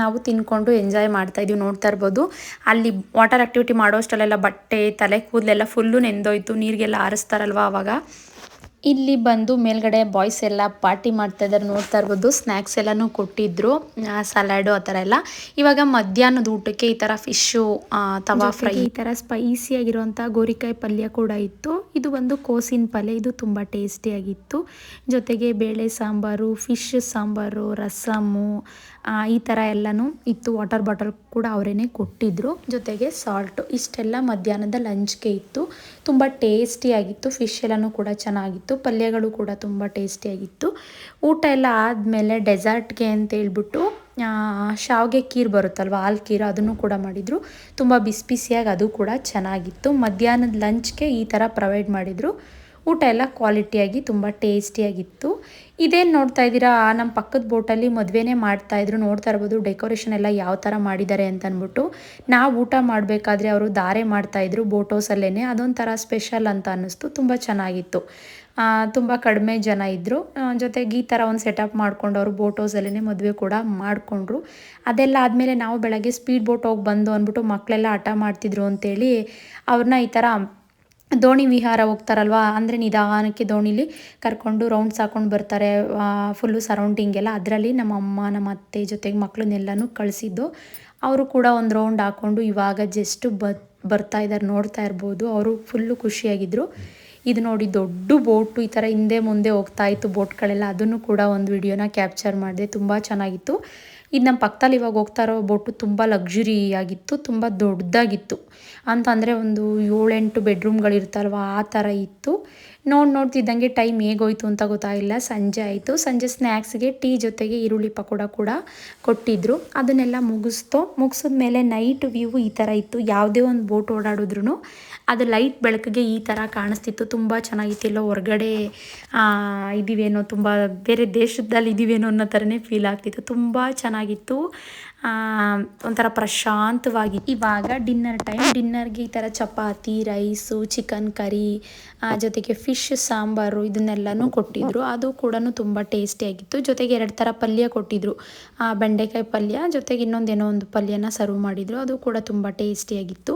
ನಾವು ತಿನ್ಕೊಂಡು ಎಂಜಾಯ್ ಮಾಡ್ತಾ ಇದೀವಿ, ನೋಡ್ತಾ ಇರ್ಬೋದು. ಅಲ್ಲಿ ವಾಟರ್ ಆ್ಯಕ್ಟಿವಿಟಿ ಮಾಡೋಷ್ಟಲ್ಲೆಲ್ಲ ಬಟ್ಟೆ, ತಲೆ ಕೂದಲೆಲ್ಲ ಫುಲ್ಲು ನೆಂದೋಯ್ತು, ನೀರಿಗೆಲ್ಲ ಆರಿಸ್ತಾರಲ್ವ ಆವಾಗ ಇಲ್ಲಿ ಬಂದು ಮೇಲ್ಗಡೆ ಬಾಯ್ಸ್ ಎಲ್ಲ ಪಾರ್ಟಿ ಮಾಡ್ತಾ ಇದ್ದಾರೆ ನೋಡ್ತಾ ಇರ್ಬೋದು. ಸ್ನ್ಯಾಕ್ಸ್ ಎಲ್ಲಾನು ಕೊಟ್ಟಿದ್ರು ಸಲಾಡು ಆ ಥರ ಎಲ್ಲ. ಇವಾಗ ಮಧ್ಯಾಹ್ನದ ಊಟಕ್ಕೆ ಈ ಥರ ಫಿಶ್ಶು ತವಾ ಫ್ರೈ ಈ ಥರ ಸ್ಪೈಸಿ ಆಗಿರುವಂಥ ಗೋರಿಕಾಯಿ ಪಲ್ಯ ಕೂಡ ಇತ್ತು. ಇದು ಒಂದು ಕೋಸಿನ ಪಲ್ಯ ಇದು ತುಂಬ ಟೇಸ್ಟಿಯಾಗಿತ್ತು ಜೊತೆಗೆ ಬೇಳೆ ಸಾಂಬಾರು ಫಿಶ್ ಸಾಂಬಾರು ರಸಮ್ಮು ಈ ಥರ ಎಲ್ಲನೂ ಇತ್ತು ವಾಟರ್ ಬಾಟಲ್ ಕೂಡ ಅವರೇನೆ ಕೊಟ್ಟಿದ್ರು. ಜೊತೆಗೆ ಸಾಲ್ಟು ಇಷ್ಟೆಲ್ಲ ಮಧ್ಯಾಹ್ನದ ಲಂಚ್ಗೆ ಇತ್ತು. ತುಂಬ ಟೇಸ್ಟಿಯಾಗಿತ್ತು ಫಿಶ್ ಎಲ್ಲನೂ ಕೂಡ ಚೆನ್ನಾಗಿತ್ತು. ಪಲ್ಯಗಳು ಕೂಡ ತುಂಬ ಟೇಸ್ಟಿಯಾಗಿತ್ತು ಊಟ ಎಲ್ಲ ಆದಮೇಲೆ ಡೆಸರ್ಟ್ಗೆ ಅಂತ ಶಾವಿಗೆ ಆ, ಶಾವ್ಗೆ ಖೀರ್ ಬರುತ್ತಲ್ವ ಹಾಲು ಖೀರು ಅದನ್ನು ಕೂಡ ಮಾಡಿದರು. ತುಂಬ ಬಿಸಿ ಬಿಸಿಯಾಗಿ ಅದು ಕೂಡ ಚೆನ್ನಾಗಿತ್ತು. ಮಧ್ಯಾಹ್ನದ ಲಂಚ್ಗೆ ಈ ಥರ ಪ್ರೊವೈಡ್ ಮಾಡಿದರು. ಊಟ ಎಲ್ಲ ಕ್ವಾಲಿಟಿಯಾಗಿ ತುಂಬ ಟೇಸ್ಟಿಯಾಗಿತ್ತು ಇದೇನು ನೋಡ್ತಾ ಇದ್ದೀರಾ? ನಮ್ಮ ಪಕ್ಕದ ಬೋಟಲ್ಲಿ ಮದುವೆನೇ ಮಾಡ್ತಾಯಿದ್ರು ನೋಡ್ತಾ ಇರ್ಬೋದು ಡೆಕೋರೇಷನ್ ಎಲ್ಲ ಯಾವ ಥರ ಮಾಡಿದ್ದಾರೆ ಅಂತ ಅಂದ್ಬಿಟ್ಟು ನಾವು ಊಟ ಮಾಡಬೇಕಾದ್ರೆ ಅವರು ದಾರೆ ಮಾಡ್ತಾಯಿದ್ರು ಬೋಟೋಸಲ್ಲೇ ಅದೊಂಥರ ಸ್ಪೆಷಲ್ ಅಂತ ಅನ್ನಿಸ್ತು. ತುಂಬ ಚೆನ್ನಾಗಿತ್ತು. ತುಂಬ ಕಡಿಮೆ ಜನ ಇದ್ದರು ಜೊತೆಗೆ ಈ ಥರ ಒಂದು ಸೆಟಪ್ ಮಾಡ್ಕೊಂಡು ಅವರು ಬೋಟ್ ಮದುವೆ ಕೂಡ ಮಾಡಿಕೊಂಡ್ರು. ಅದೆಲ್ಲ ಆದಮೇಲೆ ನಾವು ಬೆಳಗ್ಗೆ ಸ್ಪೀಡ್ ಬೋಟ್ ಹೋಗಿ ಬಂದು ಅಂದ್ಬಿಟ್ಟು ಮಕ್ಕಳೆಲ್ಲ ಹಠ ಮಾಡ್ತಿದ್ರು ಅಂತೇಳಿ ಅವ್ರನ್ನ ಈ ಥರ ದೋಣಿ ವಿಹಾರ ಹೋಗ್ತಾರಲ್ವ, ಅಂದರೆ ನಿಧಾನಕ್ಕೆ ದೋಣಿಲಿ ಕರ್ಕೊಂಡು ರೌಂಡ್ಸ್ ಹಾಕೊಂಡು ಬರ್ತಾರೆ ಫುಲ್ಲು ಸರೌಂಡಿಂಗ್ ಎಲ್ಲ. ಅದರಲ್ಲಿ ನಮ್ಮ ಅಮ್ಮ, ನಮ್ಮ ಅತ್ತೆ ಜೊತೆಗೆ ಮಕ್ಕಳನ್ನೆಲ್ಲನೂ ಕಳಿಸಿದ್ದು. ಅವರು ಕೂಡ ಒಂದು ರೌಂಡ್ ಹಾಕ್ಕೊಂಡು ಇವಾಗ ಜಸ್ಟ್ ಬರ್ತಾ ಇದ್ದಾರೆ ನೋಡ್ತಾ ಇರ್ಬೋದು. ಅವರು ಫುಲ್ಲು ಖುಷಿಯಾಗಿದ್ದರು ಇದು ನೋಡಿ ದೊಡ್ಡ ಬೋಟು ಈ ಥರ ಹಿಂದೆ ಮುಂದೆ ಹೋಗ್ತಾ ಇತ್ತು ಬೋಟ್ಗಳೆಲ್ಲ ಅದನ್ನು ಕೂಡ ಒಂದು ವಿಡಿಯೋನ ಕ್ಯಾಪ್ಚರ್ ಮಾಡಿದೆ. ತುಂಬ ಚೆನ್ನಾಗಿತ್ತು. ಇದು ನಮ್ಮ ಪಕ್ಕದಲ್ಲಿ ಇವಾಗ ಹೋಗ್ತಾ ಇರೋ ಬೋಟು ತುಂಬ ಲಕ್ಸುರಿ ಆಗಿತ್ತು, ತುಂಬ ದೊಡ್ಡದಾಗಿತ್ತು. ಅಂತಂದರೆ ಒಂದು ಏಳೆಂಟು ಬೆಡ್ರೂಮ್ಗಳಿರ್ತಲ್ವ ಆ ಥರ ಇತ್ತು. ನೋಡಿ ನೋಡ್ತಿದ್ದಂಗೆ ಟೈಮ್ ಹೇಗೋಯ್ತು ಅಂತ ಗೊತ್ತಾಗಿಲ್ಲ, ಸಂಜೆ ಆಯಿತು. ಸಂಜೆ ಸ್ನ್ಯಾಕ್ಸ್ಗೆ ಟೀ ಜೊತೆಗೆ ಈರುಳ್ಳಿ ಪಕೋಡ ಕೂಡ ಕೊಟ್ಟಿದ್ರು. ಅದನ್ನೆಲ್ಲ ಮುಗಿಸ್ತು. ಮುಗಿಸಿದ ಮೇಲೆ ನೈಟ್ ವ್ಯೂ ಈ ಥರ ಇತ್ತು. ಯಾವುದೇ ಒಂದು ಬೋಟ್ ಓಡಾಡಿದ್ರು ಅದು ಲೈಟ್ ಬೆಳಕಿಗೆ ಈ ಥರ ಕಾಣಿಸ್ತಿತ್ತು. ತುಂಬ ಚೆನ್ನಾಗಿತ್ತು. ಎಲ್ಲೋ ಹೊರಗಡೆ ಇದ್ದೀವೇನೋ ತುಂಬ ಬೇರೆ ದೇಶದಲ್ಲಿ ಇದ್ದೀವೇನೋ ಅನ್ನೋ ಥರನೇ ಫೀಲ್ ಆಗ್ತಿತ್ತು. ತುಂಬ ಚೆನ್ನಾಗಿತ್ತು. ಒಂಥರ ಪ್ರಶಾಂತವಾಗಿ. ಇವಾಗ ಡಿನ್ನರ್ ಟೈಮ್ ಡಿನ್ನರ್ಗೆ ಈ ಥರ ಚಪಾತಿ ರೈಸು ಚಿಕನ್ ಕರಿ ಜೊತೆಗೆ ಫಿಶ್ ಸಾಂಬಾರು ಇದನ್ನೆಲ್ಲನೂ ಕೊಟ್ಟಿದ್ದರು ಅದು ಕೂಡ ತುಂಬ ಟೇಸ್ಟಿಯಾಗಿತ್ತು ಜೊತೆಗೆ ಎರಡು ಥರ ಪಲ್ಯ ಕೊಟ್ಟಿದ್ದರು ಬೆಂಡೆಕಾಯಿ ಪಲ್ಯ, ಜೊತೆಗೆ ಇನ್ನೊಂದೇನೋ ಒಂದು ಪಲ್ಯನ ಸರ್ವ್ ಮಾಡಿದರು. ಅದು ಕೂಡ ತುಂಬ ಟೇಸ್ಟಿಯಾಗಿತ್ತು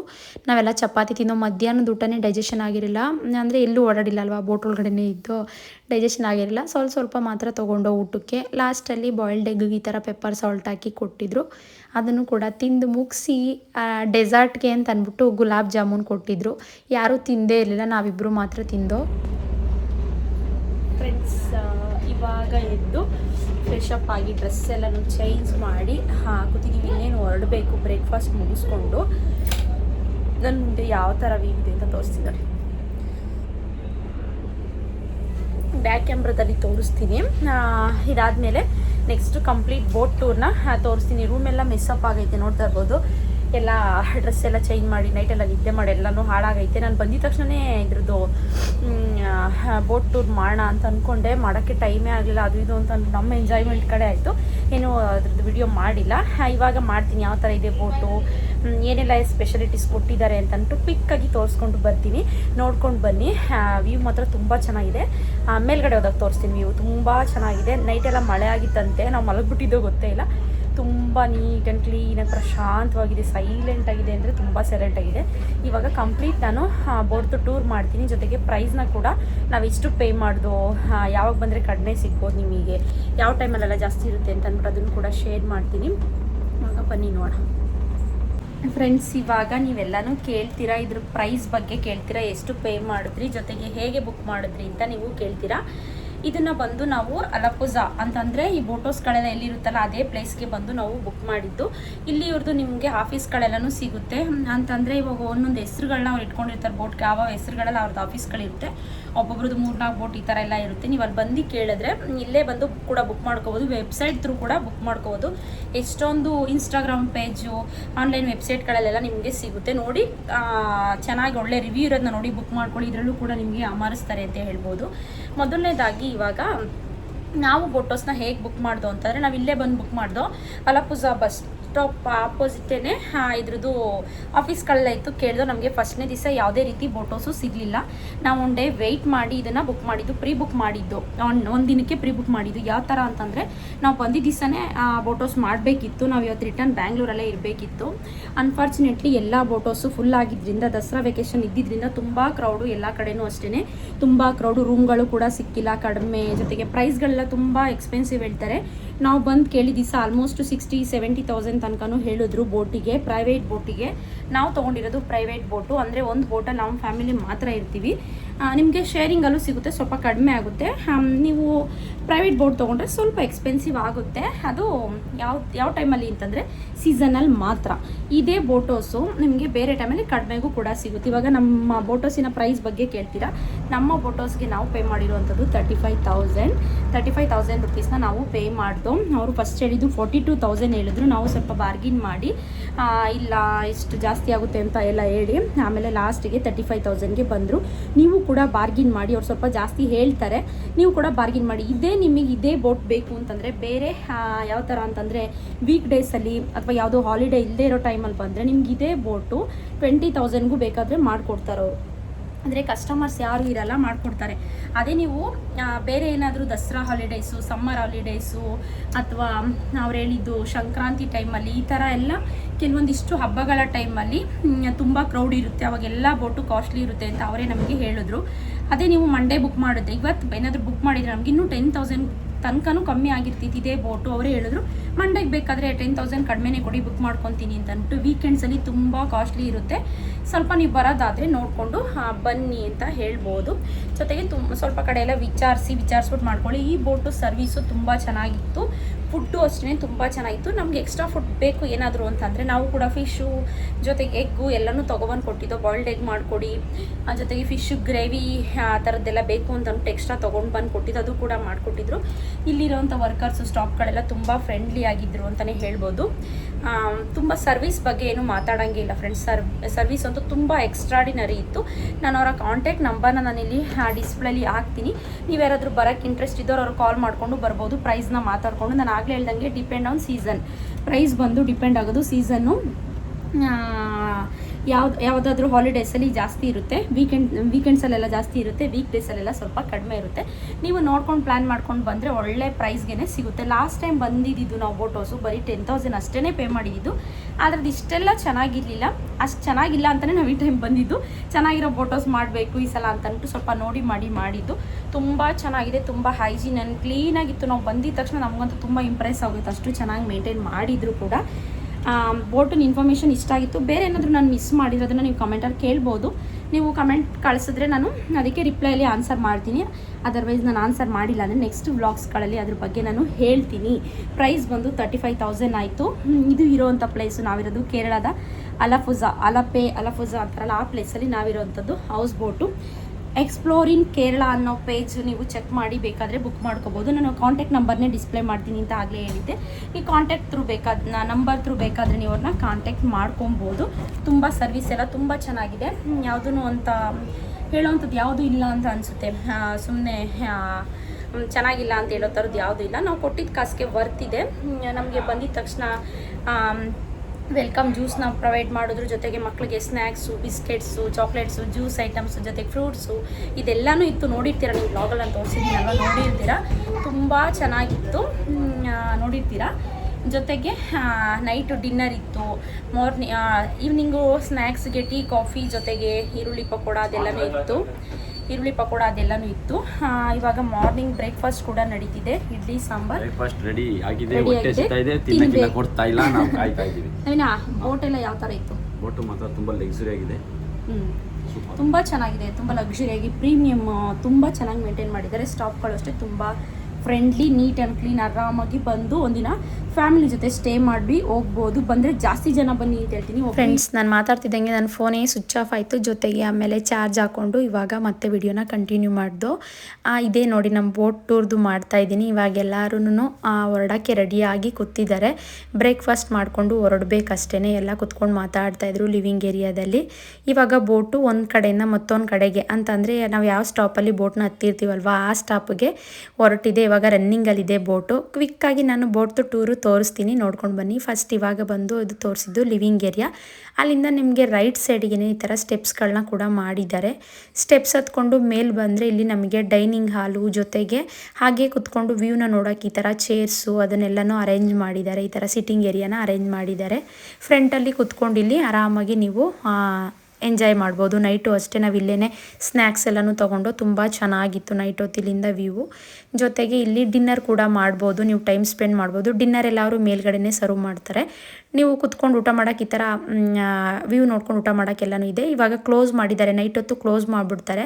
ನಾವೆಲ್ಲ ಚಪಾತಿ ತಿನ್ನೋ ಮಧ್ಯಾಹ್ನದ ಊಟನೇ ಡೈಜೆಷನ್ ಆಗಿರಲಿಲ್ಲ. ಅಂದರೆ ಎಲ್ಲೂ ಓಡಾಡಿಲ್ಲ ಅಲ್ವಾ? ಬೋಟ್ ಒಳಗಡೆನೇ ಇದ್ದು. ಡೈಜೆಷನ್ ಆಗಿರಲಿಲ್ಲ. ಸ್ವಲ್ಪ ಸ್ವಲ್ಪ ಮಾತ್ರ ತೊಗೊಂಡು ಊಟಕ್ಕೆ. ಲಾಸ್ಟಲ್ಲಿ ಬಾಯ್ಲ್ಡ್ ಎಗ್ ಈ ಥರ ಪೆಪ್ಪರ್ ಸಾಲ್ಟ್ ಹಾಕಿ ಕೊಟ್ಟಿದ್ರು. ಅದನ್ನು ಕೂಡ ತಿಂದು ಮುಗಿಸಿ ಡೆಸರ್ಟ್ಗೆ ಅಂತ ಅಂದ್ಬಿಟ್ಟು ಗುಲಾಬ್ ಜಾಮೂನ್ ಕೊಟ್ಟಿದ್ರು. ಯಾರೂ ತಿಂದೇ ಇರಲಿಲ್ಲ ನಾವಿಬ್ಬರು ಮಾತ್ರ ತಿಂದೋ. ಫ್ರೆಂಡ್ಸ್ ಇವಾಗ ಎದ್ದು ಫ್ರೆಶ್ ಅಪ್ ಆಗಿ ಡ್ರೆಸ್ ಎಲ್ಲನೂ ಚೇಂಜ್ ಮಾಡಿ ಕೂತಿದ್ದೀವಿ ಇನ್ನೇನು ಹೊರಡಬೇಕು ಬ್ರೇಕ್ಫಾಸ್ಟ್ ಮುಗಿಸ್ಕೊಂಡು. ನನ್ನ ಮುಂದೆ ಯಾವ ಥರ ವೀಕ್ ಇದೆ ಅಂತ ತೋರಿಸ್ತಿದ್ದಾರೆ. ಬ್ಯಾಕ್ ಕ್ಯಾಮ್ರಾದಲ್ಲಿ ತೋರಿಸ್ತೀನಿ. ಇದಾದಮೇಲೆ ನೆಕ್ಸ್ಟ್ ಕಂಪ್ಲೀಟ್ ಬೋಟ್ ಟೂರ್ನ ತೋರಿಸ್ತೀನಿ. ರೂಮ್ ಎಲ್ಲ ಮೆಸ್ಸಪ್ ಆಗೈತೆ, ನೋಡ್ತಾ ಇರ್ಬೋದು. ಎಲ್ಲ ಡ್ರೆಸ್ ಎಲ್ಲ ಚೇಂಜ್ ಮಾಡಿ ನೈಟೆಲ್ಲ ನಿದ್ದೆ ಮಾಡಿ, ಎಲ್ಲನೂ ಹಾಳಾಗೈತೆ. ನಾನು ಬಂದಿದ ತಕ್ಷಣವೇ ಇದ್ರದ್ದು ಬೋಟ್ ಟೂರ್ ಮಾಡೋಣ ಅಂತ ಅಂದ್ಕೊಂಡೆ ಮಾಡೋಕ್ಕೆ ಟೈಮೇ ಆಗಲಿಲ್ಲ. ಅದು ಇದು ಅಂತ ನಮ್ಮ ಎಂಜಾಯ್ಮೆಂಟ್ ಕಡೆ ಆಯಿತು. ಏನು ಅದ್ರದ್ದು ವಿಡಿಯೋ ಮಾಡಿಲ್ಲ. ಇವಾಗ ಮಾಡ್ತೀನಿ. ಯಾವ ಥರ ಇದೆ ಬೋಟು ಏನೆಲ್ಲ ಸ್ಪೆಷಾಲಿಟೀಸ್ ಕೊಟ್ಟಿದ್ದಾರೆ ಅಂತ ಅಂದ್ಬಿಟ್ಟು ಕ್ವಿಕ್ಕಾಗಿ ತೋರಿಸ್ಕೊಂಡು ಬರ್ತೀನಿ. ನೋಡ್ಕೊಂಡು ಬನ್ನಿ. ವ್ಯೂ ಮಾತ್ರ ತುಂಬ ಚೆನ್ನಾಗಿದೆ. ಮೇಲ್ಗಡೆ ಹೋದಾಗ ತೋರಿಸ್ತೀನಿ ವ್ಯೂ ತುಂಬ ಚೆನ್ನಾಗಿದೆ. ನೈಟೆಲ್ಲ ಮಳೆ ಆಗಿತ್ತಂತೆ. ನಾವು ಮಲಗಿಬಿಟ್ಟಿದ್ದೋ ಗೊತ್ತೇ ಇಲ್ಲ. ತುಂಬ ನೀಟ್ ಆ್ಯಂಡ್ ಕ್ಲೀನಾಗಿ ಪ್ರಶಾಂತವಾಗಿದೆ. ಸೈಲೆಂಟ್ ಆಗಿದೆ ಅಂದರೆ ತುಂಬ ಸೈಲೆಂಟ್ ಆಗಿದೆ. ಇವಾಗ ಕಂಪ್ಲೀಟ್ ನಾನು ಬೋರ್ಡ್ದು ಟೂರ್ ಮಾಡ್ತೀನಿ. ಜೊತೆಗೆ ಪ್ರೈಸ್ನ ಕೂಡ ನಾವು ಎಷ್ಟು ಪೇ ಮಾಡ್ದು ಯಾವಾಗ ಬಂದರೆ ಕಡಿಮೆ ಸಿಗ್ಬೋದು ನಿಮಗೆ. ಯಾವ ಟೈಮಲ್ಲೆಲ್ಲ ಜಾಸ್ತಿ ಇರುತ್ತೆ ಅಂತ ಅಂದ್ಬಿಟ್ಟು ಅದನ್ನು ಕೂಡ ಶೇರ್ ಮಾಡ್ತೀನಿ. ಇವಾಗ ಬನ್ನಿ ನೋಡೋಣ. ಫ್ರೆಂಡ್ಸ್ ಇವಾಗ ನೀವೆಲ್ಲನೂ ಕೇಳ್ತೀರಾ? ಇದ್ರ ಪ್ರೈಸ್ ಬಗ್ಗೆ ಕೇಳ್ತೀರಾ? ಎಷ್ಟು ಪೇ ಮಾಡಿದ್ರಿ? ಜೊತೆಗೆ ಹೇಗೆ ಬುಕ್ ಮಾಡಿದ್ರಿ ಅಂತ ನೀವು ಕೇಳ್ತೀರಾ? ಇದನ್ನು ಬಂದು ನಾವು ಅಲಪುಜಾ ಅಂತಂದರೆ ಈ ಬೋಟೋಸ್ಗಳೆಲ್ಲ ಎಲ್ಲಿರುತ್ತಲ್ಲ ಅದೇ ಪ್ಲೇಸ್ಗೆ ಬಂದು ನಾವು ಬುಕ್ ಮಾಡಿದ್ದು. ಇಲ್ಲಿ ಇವ್ರದ್ದು ನಿಮಗೆ ಆಫೀಸ್ಗಳೆಲ್ಲನೂ ಸಿಗುತ್ತೆ. ಅಂತಂದರೆ ಇವಾಗ ಒಂದೊಂದು ಹೆಸರುಗಳನ್ನ ಅವ್ರು ಇಟ್ಕೊಂಡಿರ್ತಾರೆ ಬೋಟ್ಗೆ ಯಾವ ಹೆಸ್ರುಗಳೆಲ್ಲ ಅವ್ರದ್ದು ಆಫೀಸ್ಗಳಿರುತ್ತೆ ಒಬ್ಬೊಬ್ರದ್ದು ಮೂರ್ನಾಲ್ಕು ಬೋಟ್ ಈ ಥರ ಎಲ್ಲ ಇರುತ್ತೆ. ನೀವು ಅಲ್ಲಿ ಬಂದು ಕೇಳಿದ್ರೆ ಇಲ್ಲೇ ಬಂದು ಕೂಡ ಬುಕ್ ಮಾಡ್ಕೋಬೋದು. ವೆಬ್ಸೈಟ್ ಥ್ರೂ ಕೂಡ ಬುಕ್ ಮಾಡ್ಕೋಬೋದು. ಎಷ್ಟೊಂದು ಇನ್ಸ್ಟಾಗ್ರಾಮ್ ಪೇಜು ಆನ್ಲೈನ್ ವೆಬ್ಸೈಟ್ಗಳಲ್ಲೆಲ್ಲ ನಿಮಗೆ ಸಿಗುತ್ತೆ. ನೋಡಿ ಚೆನ್ನಾಗಿ ಒಳ್ಳೆ ರಿವ್ಯೂ ಇರೋದನ್ನ ನೋಡಿ ಬುಕ್ ಮಾಡ್ಕೊಳ್ಳಿ. ಇದರಲ್ಲೂ ಕೂಡ ನಿಮಗೆ ಅಮರಿಸ್ತಾರೆ ಅಂತ ಹೇಳ್ಬೋದು. ಮೊದಲನೇದಾಗಿ ಇವಾಗ ನಾವು ಬೋಟೋಸ್ನ ಹೇಗೆ ಬುಕ್ ಮಾಡ್ದೋ ಅಂತಂದರೆ ನಾವು ಇಲ್ಲೇ ಬಂದು ಬುಕ್ ಮಾಡ್ದೋ. ಅಲಪುಜಾ ಬಸ್ ಸ್ಟಾಪ್ ಆಪೋಸಿಟೇನೆ ಇದ್ರದ್ದು ಆಫೀಸ್ಗಳೆಲ್ಲ ಇತ್ತು. ಕೇಳಿದ್ರು ನಮಗೆ ಫಸ್ಟ್ನೇ ದಿವಸ ಯಾವುದೇ ರೀತಿ ಬೋಟೋಸು ಸಿಗಲಿಲ್ಲ. ನಾವು ಒನ್ ಡೇ ವೆಯ್ಟ್ ಮಾಡಿ ಇದನ್ನು ಬುಕ್ ಮಾಡಿದ್ದು ಪ್ರೀ ಬುಕ್ ಮಾಡಿದ್ದು. ಒಂದು ದಿನಕ್ಕೆ ಪ್ರೀ ಬುಕ್ ಮಾಡಿದ್ದು. ಯಾವ ಥರ ಅಂತಂದರೆ, ನಾವು ಬಂದಿದ್ದ ದಿವಸನೇ ಬೋಟೋಸ್ ಮಾಡಬೇಕಿತ್ತು. ನಾವು ಇವತ್ತು ರಿಟರ್ನ್ ಬ್ಯಾಂಗ್ಳೂರಲ್ಲೇ ಇರಬೇಕಿತ್ತು. ಅನ್ಫಾರ್ಚುನೇಟ್ಲಿ ಎಲ್ಲ ಬೋಟೋಸು ಫುಲ್ ಆಗಿದ್ದರಿಂದ ದಸರಾ ವೆಕೇಶನ್ ಇದ್ದಿದ್ದರಿಂದ ತುಂಬ ಕ್ರೌಡು ಎಲ್ಲ ಕಡೆನೂ ಅಷ್ಟೇ ತುಂಬ ಕ್ರೌಡು ರೂಮ್ಗಳು ಕೂಡ ಸಿಕ್ಕಿಲ್ಲ. ಕಡಿಮೆ ಜೊತೆಗೆ ಪ್ರೈಸ್ಗಳೆಲ್ಲ ತುಂಬ ಎಕ್ಸ್ಪೆನ್ಸಿವ್ ಹೇಳ್ತಾರೆ. ನಾವು ಬಂದು ಕೇಳಿದ ದಿವಸ ಆಲ್ಮೋಸ್ಟ್ ಸಿಕ್ಸ್ಟಿ ಸೆವೆಂಟಿ ತೌಸಂಡ್ ತನಕನೂ ಹೇಳಿದ್ರು ಬೋಟಿಗೆ ಪ್ರೈವೇಟ್ ಬೋಟಿಗೆ. ನಾವು ತೊಗೊಂಡಿರೋದು ಪ್ರೈವೇಟ್ ಬೋಟು. ಅಂದರೆ ಒಂದು ಬೋಟಲ್ಲಿ ನಮ್ಮ ಫ್ಯಾಮಿಲಿ ಮಾತ್ರ ಇರ್ತೀವಿ. ನಿಮಗೆ ಶೇರಿಂಗಲ್ಲೂ ಸಿಗುತ್ತೆ, ಸ್ವಲ್ಪ ಕಡಿಮೆ ಆಗುತ್ತೆ. ನೀವು ಪ್ರೈವೇಟ್ ಬೋಟ್ ತೊಗೊಂಡ್ರೆ ಸ್ವಲ್ಪ ಎಕ್ಸ್ಪೆನ್ಸಿವ್ ಆಗುತ್ತೆ. ಅದು ಯಾವ ಯಾವ ಟೈಮಲ್ಲಿ ಅಂತಂದರೆ ಸೀಸನಲ್ಲಿ ಮಾತ್ರ. ಇದೇ ಬೋಟೋಸು ನಿಮಗೆ ಬೇರೆ ಟೈಮಲ್ಲಿ ಕಡಿಮೆಗೂ ಕೂಡ ಸಿಗುತ್ತೆ. ಇವಾಗ ನಮ್ಮ ಬೋಟೋಸಿನ ಪ್ರೈಸ್ ಬಗ್ಗೆ ಕೇಳ್ತೀರಾ? ನಮ್ಮ ಬೋಟೋಸ್ಗೆ ನಾವು ಪೇ ಮಾಡಿರುವಂಥದ್ದು thirty five thousand thirty five thousand ರುಪೀಸ್ನ ನಾವು ಪೇ ಮಾಡ್ದು. ಅವರು ಫಸ್ಟ್ ಹೇಳಿದ್ದು ಫೋರ್ಟಿ ಟು ತೌಸಂಡ್ ಹೇಳಿದ್ರು. ನಾವು ಸ್ವಲ್ಪ ಬಾರ್ಗಿನ್ ಮಾಡಿ ಇಲ್ಲ, ಇಷ್ಟು ಜಾಸ್ತಿ ಆಗುತ್ತೆ ಅಂತ ಎಲ್ಲ ಹೇಳಿ, ಆಮೇಲೆ ಲಾಸ್ಟಿಗೆ ತರ್ಟಿ ಫೈವ್ ತೌಸಂಡ್ಗೆ ಬಂದರು. ನೀವು ಕೂಡ ಬಾರ್ಗಿನ್ ಮಾಡಿ, ಅವ್ರು ಸ್ವಲ್ಪ ಜಾಸ್ತಿ ಹೇಳ್ತಾರೆ. ನೀವು ಕೂಡ ಬಾರ್ಗಿನ್ ಮಾಡಿ. ಇದೇ ನಿಮಗೆ ಇದೇ ಬೋಟ್ ಬೇಕು ಅಂತಂದರೆ ಬೇರೆ ಯಾವ ಥರ ಅಂತಂದರೆ ವೀಕ್ ಡೇಸಲ್ಲಿ ಅಥವಾ ಯಾವುದೋ ಹಾಲಿಡೇ ಇಲ್ಲದೇ ಇರೋ ಟೈಮಲ್ಲಿ ಬಂದರೆ ನಿಮ್ಗೆ ಇದೇ ಬೋಟು ಟ್ವೆಂಟಿ ತೌಸಂಡ್ಗೂ ಬೇಕಾದರೆ ಮಾಡಿಕೊಡ್ತಾರೋ ಅಂದರೆ ಕಸ್ಟಮರ್ಸ್ ಯಾರು ಇರಲ್ಲ, ಮಾಡಿಕೊಡ್ತಾರೆ. ಅದೇ ನೀವು ಬೇರೆ ಏನಾದರೂ ದಸರಾ ಹಾಲಿಡೇಸು ಸಮ್ಮರ್ ಹಾಲಿಡೇಸು ಅಥವಾ ಅವ್ರು ಹೇಳಿದ್ದು ಸಂಕ್ರಾಂತಿ ಟೈಮಲ್ಲಿ ಈ ಥರ ಎಲ್ಲ ಕೆಲವೊಂದಿಷ್ಟು ಹಬ್ಬಗಳ ಟೈಮಲ್ಲಿ ತುಂಬ ಕ್ರೌಡ್ ಇರುತ್ತೆ, ಅವಾಗೆಲ್ಲ ಬೋಟು ಕಾಸ್ಟ್ಲಿ ಇರುತ್ತೆ ಅಂತ ಅವರೇ ನಮಗೆ ಹೇಳಿದ್ರು. ಅದೇ ನೀವು ಮಂಡೇ ಬುಕ್ ಮಾಡಿದ್ರೆ ಇವತ್ತು ಏನಾದರೂ ಬುಕ್ ಮಾಡಿದರೆ ನಮ್ಗೆ ಇನ್ನೂ ಟೆನ್ ತೌಸಂಡ್ ತನಕನೂ ಕಮ್ಮಿ ಆಗಿರ್ತಿತ್ತು. ಇದೇ ಬೋಟು ಅವರೇ ಹೇಳಿದ್ರು. ಮಂಡೇಗೆ ಬೇಕಾದರೆ ಟೆನ್ ತೌಸಂಡ್ ಕಡಿಮೆನೇ ಕೊಡಿ ಬುಕ್ ಮಾಡ್ಕೊತೀನಿ ಅಂತ ಅಂದ್ಬಿಟ್ಟು ವೀಕೆಂಡ್ಸಲ್ಲಿ ತುಂಬ ಕಾಸ್ಟ್ಲಿ ಇರುತ್ತೆ. ಸ್ವಲ್ಪ ನೀವು ಬರೋದಾದರೆ ನೋಡಿಕೊಂಡು ಬನ್ನಿ ಅಂತ ಹೇಳ್ಬೋದು. ಜೊತೆಗೆ ತುಂಬ ಸ್ವಲ್ಪ ಕಡೆ ಎಲ್ಲ ವಿಚಾರಿಸಿ, ವಿಚಾರಿಸ್ಬಿಟ್ಟು ಮಾಡ್ಕೊಳ್ಳಿ. ಈ ಬೋಟು ಸರ್ವೀಸು ತುಂಬ ಚೆನ್ನಾಗಿತ್ತು. ಫುಡ್ಡು ಅಷ್ಟೇ, ತುಂಬ ಚೆನ್ನಾಗಿತ್ತು. ನಮ್ಗೆ ಎಕ್ಸ್ಟ್ರಾ ಫುಡ್ ಬೇಕು ಏನಾದರೂ ಅಂತಂದರೆ ನಾವು ಕೂಡ ಫಿಶು ಜೊತೆಗೆ ಎಗ್ಗು ಎಲ್ಲನೂ ತೊಗೊಬಂದು ಕೊಟ್ಟಿದ್ದೋ. ಬಾಯ್ಲ್ಡ್ ಎಗ್ ಮಾಡಿಕೊಡಿ. ಜೊತೆಗೆ ಫಿಶ್ ಗ್ರೇವಿ ಆ ಥರದ್ದೆಲ್ಲ ಬೇಕು ಅಂತ ಅಂದ್ಬಿಟ್ಟು ಎಕ್ಸ್ಟ್ರಾ ತೊಗೊಂಡು ಬಂದು ಕೊಟ್ಟಿದ್ದು. ಅದು ಕೂಡ ಮಾಡಿಕೊಟ್ಟಿದ್ರು. ಇಲ್ಲಿರೋಂಥ ವರ್ಕರ್ಸು ಸ್ಟಾಫ್ಗಳೆಲ್ಲ ತುಂಬ ಫ್ರೆಂಡ್ಲಿ ಆಗಿದ್ದರು ಅಂತಲೇ ಹೇಳ್ಬೋದು. ತುಂಬ ಸರ್ವಿಸ್ ಬಗ್ಗೆ ಏನು ಮಾತಾಡೋಂಗಿಲ್ಲ ಫ್ರೆಂಡ್ಸ್ ಸರ್ವ್ ಸರ್ವಿಸ್ ಅಂತೂ ತುಂಬ ಎಕ್ಸ್ಟ್ರಾಡಿನರಿ ಇತ್ತು. ನಾನು ಅವರ ಕಾಂಟ್ಯಾಕ್ಟ್ ನಂಬರ್ನ ನಾನಿಲ್ಲಿ ಡಿಸ್ಪ್ಲೇಲಿ ಹಾಕ್ತೀನಿ. ನೀವು ಯಾರಾದರೂ ಬರೋಕ್ಕೆ ಇಂಟ್ರೆಸ್ಟ್ ಇದ್ದವ್ರು ಅವ್ರು ಕಾಲ್ ಮಾಡಿಕೊಂಡು ಬರ್ಬೋದು. ಪ್ರೈಸ್ನ ಮಾತಾಡಿಕೊಂಡು ನಾನು ಆಗಲೇ ಹೇಳ್ದಂಗೆ ಡಿಪೆಂಡ್ ಆನ್ ಸೀಸನ್ ಪ್ರೈಸ್ ಬಂದು ಡಿಪೆಂಡ್ ಆಗೋದು ಸೀಸನ್ನು ಯಾವ್ದು ಯಾವುದಾದ್ರೂ ಹಾಲಿಡೇಸಲ್ಲಿ ಜಾಸ್ತಿ ಇರುತ್ತೆ. ವೀಕೆಂಡ್ ವೀಕೆಂಡ್ಸಲ್ಲೆಲ್ಲ ಜಾಸ್ತಿ ಇರುತ್ತೆ. ವೀಕ್ ಡೇಸಲ್ಲೆಲ್ಲ ಸ್ವಲ್ಪ ಕಡಿಮೆ ಇರುತ್ತೆ. ನೀವು ನೋಡ್ಕೊಂಡು ಪ್ಲ್ಯಾನ್ ಮಾಡ್ಕೊಂಡು ಬಂದರೆ ಒಳ್ಳೆ ಪ್ರೈಸ್ಗೆ ಸಿಗುತ್ತೆ. ಲಾಸ್ಟ್ ಟೈಮ್ ಬಂದಿದ್ದು ನಾವು ಬೋಟೋಸು ಬರೀ ಟೆನ್ ತೌಸಂಡ್ ಅಷ್ಟೇ ಪೇ ಮಾಡಿದ್ದು. ಅದ್ರದ್ದು ಇಷ್ಟೆಲ್ಲ ಚೆನ್ನಾಗಿರಲಿಲ್ಲ. ಅಷ್ಟು ಚೆನ್ನಾಗಿಲ್ಲ ಅಂತಲೇ ನಾವು ಈ ಟೈಮ್ ಬಂದಿದ್ದು. ಚೆನ್ನಾಗಿರೋ ಫೋಟೋಸ್ ಮಾಡಬೇಕು ಈ ಸಲ ಅಂತ ಸ್ವಲ್ಪ ನೋಡಿ ಮಾಡಿ ಮಾಡಿದ್ದು. ತುಂಬ ಚೆನ್ನಾಗಿದೆ, ತುಂಬ ಹೈಜೀನ್ ಆ್ಯಂಡ್ ಕ್ಲೀನಾಗಿತ್ತು ನಾವು ಬಂದಿದ್ದ ತಕ್ಷಣ ನಮಗಂತೂ ತುಂಬ ಇಂಪ್ರೆಸ್ ಆಗುತ್ತೆ ಅಷ್ಟು ಚೆನ್ನಾಗಿ ಮೇಂಟೈನ್ ಮಾಡಿದ್ರು ಕೂಡ. ಬೋಟಿನ ಇನ್ಫಾರ್ಮೇಷನ್ ಇಷ್ಟ ಆಗಿತ್ತು. ಬೇರೆ ಏನಾದರೂ ನಾನು ಮಿಸ್ ಮಾಡಿರೋದನ್ನು ನೀವು ಕಮೆಂಟಲ್ಲಿ ಕೇಳ್ಬೋದು. ನೀವು ಕಮೆಂಟ್ ಕಳಿಸಿದ್ರೆ ನಾನು ಅದಕ್ಕೆ ರಿಪ್ಲೈಲಿ ಆನ್ಸರ್ ಮಾಡ್ತೀನಿ. ಅದರ್ವೈಸ್ ನಾನು ಆನ್ಸರ್ ಮಾಡಿಲ್ಲ ಅಂದರೆ ನೆಕ್ಸ್ಟ್ ವ್ಲಾಗ್ಸ್ಗಳಲ್ಲಿ ಅದ್ರ ಬಗ್ಗೆ ನಾನು ಹೇಳ್ತೀನಿ. ಪ್ರೈಸ್ ಬಂದು ತರ್ಟಿ ಫೈವ್ ತೌಸಂಡ್ ಆಯಿತು ಇದು ಇರೋವಂಥ ಪ್ಲೇಸು ನಾವಿರೋದು ಕೇರಳದ ಅಲಫುಜಾ, ಅಲಪೆ, ಅಲಫುಜಾ ಅಂತಾರಲ್ಲ, ಆ ಪ್ಲೇಸಲ್ಲಿ ನಾವಿರೋವಂಥದ್ದು ಹೌಸ್ ಬೋಟು ಎಕ್ಸ್ಪ್ಲೋರಿನ್ ಕೇರಳ ಅನ್ನೋ ಪೇಜ್ ನೀವು ಚೆಕ್ ಮಾಡಿ ಬೇಕಾದರೆ ಬುಕ್ ಮಾಡ್ಕೋಬೋದು. ನಾನು ಕಾಂಟ್ಯಾಕ್ಟ್ ನಂಬರ್ನೇ ಡಿಸ್ಪ್ಲೇ ಮಾಡ್ತೀನಿ ಅಂತ ಆಗಲೇ ಹೇಳಿದ್ದೆ. ಈ ಕಾಂಟ್ಯಾಕ್ಟ್ ಥ್ರೂ ಬೇಕಾದ ನಂಬರ್ ಥ್ರೂ ಬೇಕಾದರೆ ನೀವು ಅವ್ರನ್ನ ಕಾಂಟ್ಯಾಕ್ಟ್ ಮಾಡ್ಕೊಬೋದು. ತುಂಬ ಸರ್ವಿಸ್ ಎಲ್ಲ ತುಂಬ ಚೆನ್ನಾಗಿದೆ. ಯಾವುದೂ ಅಂತ ಹೇಳೋವಂಥದ್ದು ಯಾವುದೂ ಇಲ್ಲ ಅಂತ ಅನಿಸುತ್ತೆ. ಸುಮ್ಮನೆ ಚೆನ್ನಾಗಿಲ್ಲ ಅಂತ ಹೇಳೋ ಥರದ್ದು ಯಾವುದೂ ಇಲ್ಲ. ನಾವು ಕೊಟ್ಟಿದ್ದ ಕಾಸಿಗೆ ವರ್ತಿದೆ ನಮಗೆ ಬಂದಿದ ತಕ್ಷಣ ವೆಲ್ಕಮ್ ಜ್ಯೂಸ್ನ ಪ್ರೊವೈಡ್ ಮಾಡೋದ್ರ ಜೊತೆಗೆ ಮಕ್ಕಳಿಗೆ snacks biscuits, chocolates, juice items ಜೊತೆಗೆ ಫ್ರೂಟ್ಸು, ಇದೆಲ್ಲನೂ ಇತ್ತು ನೋಡಿರ್ತೀರ ನೀವು ಬ್ಲಾಗಲ್ಲಿ ತೋರಿಸಿದ್ದೀನಲ್ವ ನೋಡಿರ್ತೀರ. ತುಂಬ ಚೆನ್ನಾಗಿತ್ತು. ನೋಡಿರ್ತೀರ. ಜೊತೆಗೆ ನೈಟು ಡಿನ್ನರ್ ಇತ್ತು. ಮಾರ್ನಿ ಈವ್ನಿಂಗು ಸ್ನ್ಯಾಕ್ಸ್ಗೆ ಟೀ, ಕಾಫಿ ಜೊತೆಗೆ ಈರುಳ್ಳಿ ಪಕೋಡ ಅದೆಲ್ಲನೂ ಇತ್ತು. ಈರುಳ್ಳಿ ಪಕೋಡ ಅದೆಲ್ಲಾನು ಇತ್ತು. ಇವಾಗ ಮಾರ್ನಿಂಗ್ ಬ್ರೇಕ್ಫಾಸ್ಟ್ ಕೂಡ ನಡೀತಿದೆ. ಇಡ್ಲಿ ಸಾಂಬಾರ್. ಬ್ರೇಕ್ಫಾಸ್ಟ್ ರೆಡಿ ಆಗಿದೆ ಹೊಟ್ಟೆ ಸಿಗ್ತಾ ಇದೆ ತಿನ್ನಕ್ಕೆ ಕೊಡ್ತಾ ಇಲ್ಲ ನಾವು ಕಾಯ್ತಾ ಇದ್ದೀವಿ. ನವೀನ ಬೋಟ್ ಎಲ್ಲ ಯಾವ ತರ ಇತ್ತು? ಬೋಟು ಮಾತ್ರ ತುಂಬಾ ಲಕ್ಸುರಿ ಆಗಿದೆ. ಹ್ಮ್. ತುಂಬಾ ತುಂಬ ಚೆನ್ನಾಗಿದೆ ತುಂಬ ಲಕ್ಸುರಿಯಾಗಿ ಪ್ರೀಮಿಯಮ್ ತುಂಬ ಚೆನ್ನಾಗಿ ಮೇಂಟೈನ್ ಮಾಡಿದ್ದಾರೆ. ಸ್ಟಾಪ್ಗಳು ಅಷ್ಟೇ ತುಂಬ ಫ್ರೆಂಡ್ಲಿ ನೀಟ್ ಆ್ಯಂಡ್ ಕ್ಲೀನ್ ಆರಾಮಾಗಿ ಬಂದು ಒಂದಿನ ಫ್ಯಾಮಿಲಿ ಜೊತೆ ಸ್ಟೇ ಮಾಡಿ ಹೋಗ್ಬೋದು. ಬಂದರೆ ಜಾಸ್ತಿ ಜನ ಬನ್ನಿ ಅಂತ ಹೇಳ್ತೀನಿ ಫ್ರೆಂಡ್ಸ್ ನಾನು ಮಾತಾಡ್ತಿದ್ದಂಗೆ ನನ್ನ ಫೋನೇ ಸ್ವಿಚ್ ಆಫ್ ಆಯಿತು. ಜೊತೆಗೆ ಆಮೇಲೆ ಚಾರ್ಜ್ ಹಾಕ್ಕೊಂಡು ಇವಾಗ ಮತ್ತೆ ವಿಡಿಯೋನ ಕಂಟಿನ್ಯೂ ಮಾಡ್ದು. ಇದೇ ನೋಡಿ ನಮ್ಮ ಬೋಟ್ ಟೂರ್ದು ಮಾಡ್ತಾ ಇದ್ದೀನಿ. ಇವಾಗ ಎಲ್ಲರೂ ಹೊರಡೋಕ್ಕೆ ರೆಡಿಯಾಗಿ ಕೂತಿದ್ದಾರೆ. ಬ್ರೇಕ್ಫಾಸ್ಟ್ ಮಾಡಿಕೊಂಡು ಹೊರಡಬೇಕಷ್ಟೇ ಎಲ್ಲ ಕುತ್ಕೊಂಡು ಮಾತಾಡ್ತಾ ಇದ್ರು ಲಿವಿಂಗ್ ಏರಿಯಾದಲ್ಲಿ ಇವಾಗ ಬೋಟು ಒಂದು ಕಡೆಯಿಂದ ಮತ್ತೊಂದು ಕಡೆಗೆ. ಅಂತಂದರೆ ನಾವು ಯಾವ ಸ್ಟಾಪಲ್ಲಿ ಬೋಟ್ನ ಹತ್ತಿರ್ತೀವಲ್ವ? ಆ ಸ್ಟಾಪ್ಗೆ ಹೊರಟಿದೆ. ಇವಾಗ ರನ್ನಿಂಗಲ್ಲಿದೆ ಬೋಟು ಕ್ವಿಕ್ಕಾಗಿ ನಾನು ಬೋಟ್ದು ಟೂರು ತೋರಿಸ್ತೀನಿ. ನೋಡ್ಕೊಂಡು ಬನ್ನಿ. ಫಸ್ಟ್ ಇವಾಗ ಬಂದು ಇದು ತೋರಿಸಿದ್ದು ಲಿವಿಂಗ್ ಏರಿಯಾ ಅಲ್ಲಿಂದ ನಿಮಗೆ ರೈಟ್ ಸೈಡಿಗೆ ಈ ಥರ ಸ್ಟೆಪ್ಸ್ಗಳನ್ನ ಕೂಡ ಮಾಡಿದ್ದಾರೆ. ಸ್ಟೆಪ್ಸ್ ಹತ್ಕೊಂಡು ಮೇಲೆ ಬಂದರೆ ಇಲ್ಲಿ ನಮಗೆ ಡೈನಿಂಗ್ ಹಾಲು ಜೊತೆಗೆ ಹಾಗೆ ಕುತ್ಕೊಂಡು ವ್ಯೂನ ನೋಡೋಕೆ ಈ ಥರ ಚೇರ್ಸು ಅದನ್ನೆಲ್ಲನೂ ಅರೇಂಜ್ ಮಾಡಿದ್ದಾರೆ. ಈ ಥರ ಸಿಟ್ಟಿಂಗ್ ಏರಿಯಾನ ಅರೇಂಜ್ ಮಾಡಿದ್ದಾರೆ. ಫ್ರಂಟಲ್ಲಿ ಕುತ್ಕೊಂಡು ಇಲ್ಲಿ ಆರಾಮಾಗಿ ನೀವು ಎಂಜಾಯ್ ಮಾಡ್ಬೋದು. ನೈಟು ಅಷ್ಟೇ ನಾವು ಇಲ್ಲೇ ಸ್ನ್ಯಾಕ್ಸ್ ಎಲ್ಲನೂ ತೊಗೊಂಡು ತುಂಬ ಚೆನ್ನಾಗಿತ್ತು ನೈಟ್ ಹೊತ್ತಿಲಿಂದ ವ್ಯೂ ಜೊತೆಗೆ ಇಲ್ಲಿ ಡಿನ್ನರ್ ಕೂಡ ಮಾಡ್ಬೋದು. ನೀವು ಟೈಮ್ ಸ್ಪೆಂಡ್ ಮಾಡ್ಬೋದು. ಡಿನ್ನರ್ ಎಲ್ಲರೂ ಮೇಲ್ಗಡೆನೇ ಸರ್ವ್ ಮಾಡ್ತಾರೆ. ನೀವು ಕುತ್ಕೊಂಡು ಊಟ ಮಾಡೋಕೆ ಈ ಥರ ವ್ಯೂ ನೋಡ್ಕೊಂಡು ಊಟ ಮಾಡೋಕ್ಕೆಲ್ಲನೂ ಇದೆ. ಇವಾಗ ಕ್ಲೋಸ್ ಮಾಡಿದ್ದಾರೆ. ನೈಟ್ ಹೊತ್ತು ಕ್ಲೋಸ್ ಮಾಡಿಬಿಡ್ತಾರೆ.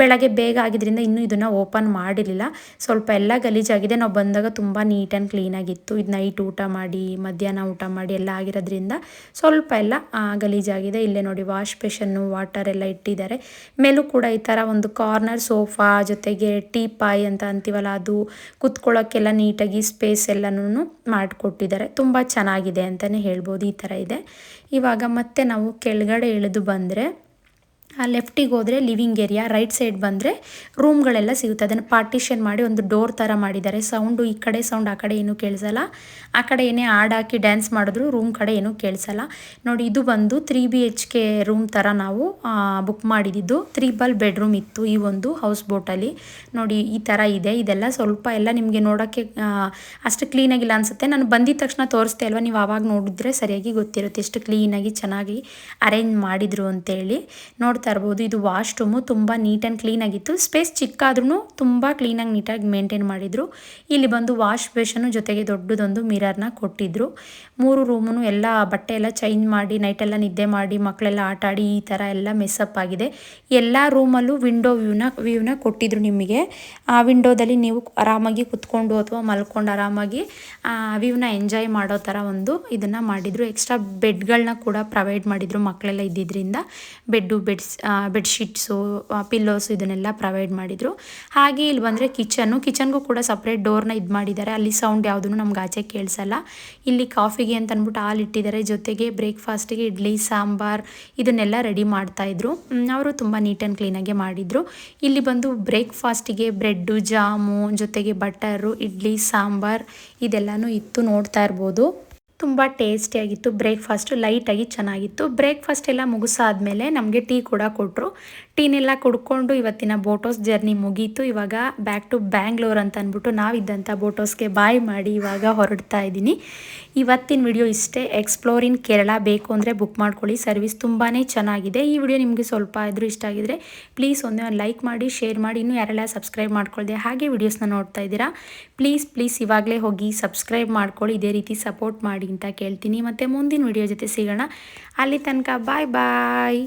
ಬೆಳಗ್ಗೆ ಬೇಗ ಆಗಿದ್ದರಿಂದ ಇನ್ನೂ ಇದನ್ನು ಓಪನ್ ಮಾಡಿರಲಿಲ್ಲ. ಸ್ವಲ್ಪ ಎಲ್ಲ ಗಲೀಜಾಗಿದೆ. ನಾವು ಬಂದಾಗ ತುಂಬ ನೀಟ್ ಆ್ಯಂಡ್ ಕ್ಲೀನಾಗಿತ್ತು ಇದು ನೈಟ್ ಊಟ ಮಾಡಿ, ಮಧ್ಯಾಹ್ನ ಊಟ ಮಾಡಿ ಎಲ್ಲ ಆಗಿರೋದ್ರಿಂದ ಸ್ವಲ್ಪ ಎಲ್ಲ ಗಲೀಜಾಗಿದೆ. ಇಲ್ಲೇ ನೋಡಿ ವಾಶ್ ಬೇಷನ್ನು ವಾಟರ್ ಎಲ್ಲ ಇಟ್ಟಿದ್ದಾರೆ. ಮೇಲೂ ಕೂಡ ಈ ಥರ ಒಂದು ಕಾರ್ನರ್ ಸೋಫಾ ಜೊತೆಗೆ ಟೀ ಪಾಯ್ ಅಂತ ಅಂತೀವಲ್ಲ, ಅದು ಕುತ್ಕೊಳ್ಳೋಕ್ಕೆಲ್ಲ ನೀಟಾಗಿ ಸ್ಪೇಸ್ ಎಲ್ಲನೂ ಮಾಡಿಕೊಟ್ಟಿದ್ದಾರೆ. ತುಂಬ ಚೆನ್ನಾಗಿದೆ ಅಂತಲೇ ಹೇಳ್ಬೋದು, ಈ ಥರ ಇದೆ. ಇವಾಗ ಮತ್ತೆ ನಾವು ಕೆಳಗಡೆ ಇಳಿದು ಬಂದರೆ ಲೆಫ್ಟಿಗೆ ಹೋದರೆ ಲಿವಿಂಗ್ ಏರಿಯಾ ರೈಟ್ ಸೈಡ್ ಬಂದರೆ ರೂಮ್ಗಳೆಲ್ಲ ಸಿಗುತ್ತೆ. ಅದನ್ನು ಪಾರ್ಟಿಷನ್ ಮಾಡಿ ಒಂದು ಡೋರ್ ಥರ ಮಾಡಿದ್ದಾರೆ. ಸೌಂಡು ಈ ಕಡೆ ಸೌಂಡ್ ಆ ಕಡೆ ಏನೂ ಕೇಳಿಸಲ್ಲ. ಆ ಕಡೆ ಏನೇ ಹಾಡ್ ಹಾಕಿ ಡ್ಯಾನ್ಸ್ ಮಾಡಿದ್ರು ರೂಮ್ ಕಡೆ ಏನೂ ಕೇಳಿಸಲ್ಲ. ನೋಡಿ, ಇದು ಬಂದು three B H K room ಥರ ನಾವು ಬುಕ್ ಮಾಡಿದ್ದು. ತ್ರಿಬಲ್ ಬೆಡ್ರೂಮ್ ಇತ್ತು ಈ ಒಂದು ಹೌಸ್ ಬೋಟಲ್ಲಿ ನೋಡಿ, ಈ ಥರ ಇದೆ. ಇದೆಲ್ಲ ಸ್ವಲ್ಪ ಎಲ್ಲ ನಿಮಗೆ ನೋಡೋಕ್ಕೆ ಅಷ್ಟು ಕ್ಲೀನಾಗಿಲ್ಲ ಅನಿಸುತ್ತೆ. ನಾನು ಬಂದಿದ್ದ ತಕ್ಷಣ ತೋರಿಸ್ತೆ ಅಲ್ವಾ? ನೀವು ಆವಾಗ ನೋಡಿದ್ರೆ ಸರಿಯಾಗಿ ಗೊತ್ತಿರುತ್ತೆ. ಎಷ್ಟು ಕ್ಲೀನಾಗಿ ಚೆನ್ನಾಗಿ ಅರೇಂಜ್ ಮಾಡಿದರು ಅಂತೇಳಿ. ನೋಡ್ತಾ ಇರ್ಬೋದು ಇದು ವಾಶ್ರೂಮು, ತುಂಬ ನೀಟ್ ಆ್ಯಂಡ್ ಕ್ಲೀನಾಗಿತ್ತು ಸ್ಪೇಸ್ ಚಿಕ್ಕಾದ್ರೂ ತುಂಬ ಕ್ಲೀನಾಗಿ ನೀಟಾಗಿ ಮೇಂಟೈನ್ ಮಾಡಿದರು. ಇಲ್ಲಿ ಬಂದು ವಾಶ್ ಬೇಷನು ಜೊತೆಗೆ ದೊಡ್ಡದೊಂದು ಮಿರರ್ನ ಕೊಟ್ಟಿದ್ರು. ಮೂರು ರೂಮು ಎಲ್ಲ ಬಟ್ಟೆ ಎಲ್ಲ ಚೇಂಜ್ ಮಾಡಿ ನೈಟೆಲ್ಲ ನಿದ್ದೆ ಮಾಡಿ ಮಕ್ಕಳೆಲ್ಲ ಆಟ ಆಡಿ ಈ ಥರ ಎಲ್ಲ ಮೆಸ್ಸಪ್ ಆಗಿದೆ. ಎಲ್ಲ ರೂಮಲ್ಲೂ ವಿಂಡೋ ವ್ಯೂನ ವ್ಯೂನ ಕೊಟ್ಟಿದ್ರು ನಿಮಗೆ. ಆ ವಿಂಡೋದಲ್ಲಿ ನೀವು ಆರಾಮಾಗಿ ಕುತ್ಕೊಂಡು ಅಥವಾ ಮಲ್ಕೊಂಡು ಆರಾಮಾಗಿ ವ್ಯೂನ ಎಂಜಾಯ್ ಮಾಡೋ ಥರ ಒಂದು ಇದನ್ನು ಮಾಡಿದರು. ಎಕ್ಸ್ಟ್ರಾ ಬೆಡ್ಗಳನ್ನ ಕೂಡ ಪ್ರೊವೈಡ್ ಮಾಡಿದರು ಮಕ್ಕಳೆಲ್ಲ ಇದ್ದಿದ್ದರಿಂದ ಬೆಡ್ಡು ಬೆಡ್ಸ್ ಬೆಡ್ಶೀಟ್ಸು ಪಿಲ್ಲೋಸು ಇದನ್ನೆಲ್ಲ ಪ್ರೊವೈಡ್ ಮಾಡಿದರು. ಹಾಗೆ ಇಲ್ಲಿ ಬಂದರೆ ಕಿಚನ್ನು ಕಿಚನ್ಗೂ ಕೂಡ ಸಪ್ರೇಟ್ ಡೋರ್ನ ಇದು ಮಾಡಿದ್ದಾರೆ. ಅಲ್ಲಿ ಸೌಂಡ್ ಯಾವುದೂ ನಮ್ಗೆ ಆಚೆ ಕೇಳಿಸಲ್ಲ. ಇಲ್ಲಿ ಕಾಫಿಗೆ ಅಂತ ಅಂದ್ಬಿಟ್ಟು ಹಾಲು ಇಟ್ಟಿದ್ದಾರೆ. ಜೊತೆಗೆ ಬ್ರೇಕ್ಫಾಸ್ಟಿಗೆ ಇಡ್ಲಿ, ಸಾಂಬಾರ್ ಇದನ್ನೆಲ್ಲ ರೆಡಿ ಮಾಡ್ತಾಯಿದ್ರು ಅವರು ತುಂಬ ನೀಟ್ ಆ್ಯಂಡ್ ಕ್ಲೀನಾಗೆ ಮಾಡಿದರು. ಇಲ್ಲಿ ಬಂದು ಬ್ರೇಕ್ಫಾಸ್ಟಿಗೆ ಬ್ರೆಡ್ಡು ಜಾಮು, ಜೊತೆಗೆ ಬಟರು ಇಡ್ಲಿ, ಸಾಂಬಾರ್ ಇದೆಲ್ಲನೂ ಇತ್ತು ನೋಡ್ತಾ ಇರ್ಬೋದು. ತುಂಬ ಟೇಸ್ಟಿಯಾಗಿತ್ತು ಬ್ರೇಕ್ಫಾಸ್ಟು ಲೈಟಾಗಿ ಚೆನ್ನಾಗಿತ್ತು. ಬ್ರೇಕ್ಫಾಸ್ಟ್ ಎಲ್ಲ ಮುಗಿಸಾದ್ಮೇಲೆ ನಮಗೆ ಟೀ ಕೂಡ ಕೊಟ್ಟರು ಟೀನೆಲ್ಲ ಕುಡ್ಕೊಂಡು ಇವತ್ತಿನ ಬೋಟೋಸ್ ಜರ್ನಿ ಮುಗೀತು. ಇವಾಗ ಬ್ಯಾಕ್ ಟು ಬ್ಯಾಂಗ್ಳೂರ್ ಅಂತ ಅಂದ್ಬಿಟ್ಟು ನಾವಿದ್ದಂಥ ಬೋಟೋಸ್ಗೆ ಬಾಯ್ ಮಾಡಿ ಇವಾಗ ಹೊರಡ್ತಾ ಇದ್ದೀನಿ. ಇವತ್ತಿನ ವಿಡಿಯೋ ಇಷ್ಟೇ. ಎಕ್ಸ್ಪ್ಲೋರ್ ಇನ್ ಕೇರಳ ಬೇಕು ಅಂದರೆ ಬುಕ್ ಮಾಡ್ಕೊಳ್ಳಿ. ಸರ್ವಿಸ್ ತುಂಬಾ ಚೆನ್ನಾಗಿದೆ. ಈ ವಿಡಿಯೋ ನಿಮಗೆ ಸ್ವಲ್ಪ ಆದರೂ ಇಷ್ಟ ಆಗಿದ್ರೆ ಪ್ಲೀಸ್ ಒಂದೇ ಒಂದು ಲೈಕ್ ಮಾಡಿ ಶೇರ್ ಮಾಡಿ. ಇನ್ನೂ ಯಾರೆಲ್ಲ ಸಬ್ಸ್ಕ್ರೈಬ್ ಮಾಡ್ಕೊಳ್ದೆ ಹಾಗೆ ವಿಡಿಯೋಸ್ನ ನೋಡ್ತಾ ಇದ್ದೀರಾ ಪ್ಲೀಸ್ ಪ್ಲೀಸ್ ಇವಾಗಲೇ ಹೋಗಿ ಸಬ್ಸ್ಕ್ರೈಬ್ ಮಾಡ್ಕೊಳ್ಳಿ. ಇದೇ ರೀತಿ ಸಪೋರ್ಟ್ ಮಾಡಿ ಅಂತ ಕೇಳ್ತೀನಿ. ಮತ್ತು ಮುಂದಿನ ವಿಡಿಯೋ ಜೊತೆ ಸಿಗೋಣ. ಅಲ್ಲಿ ತನಕ ಬಾಯ್ ಬಾಯ್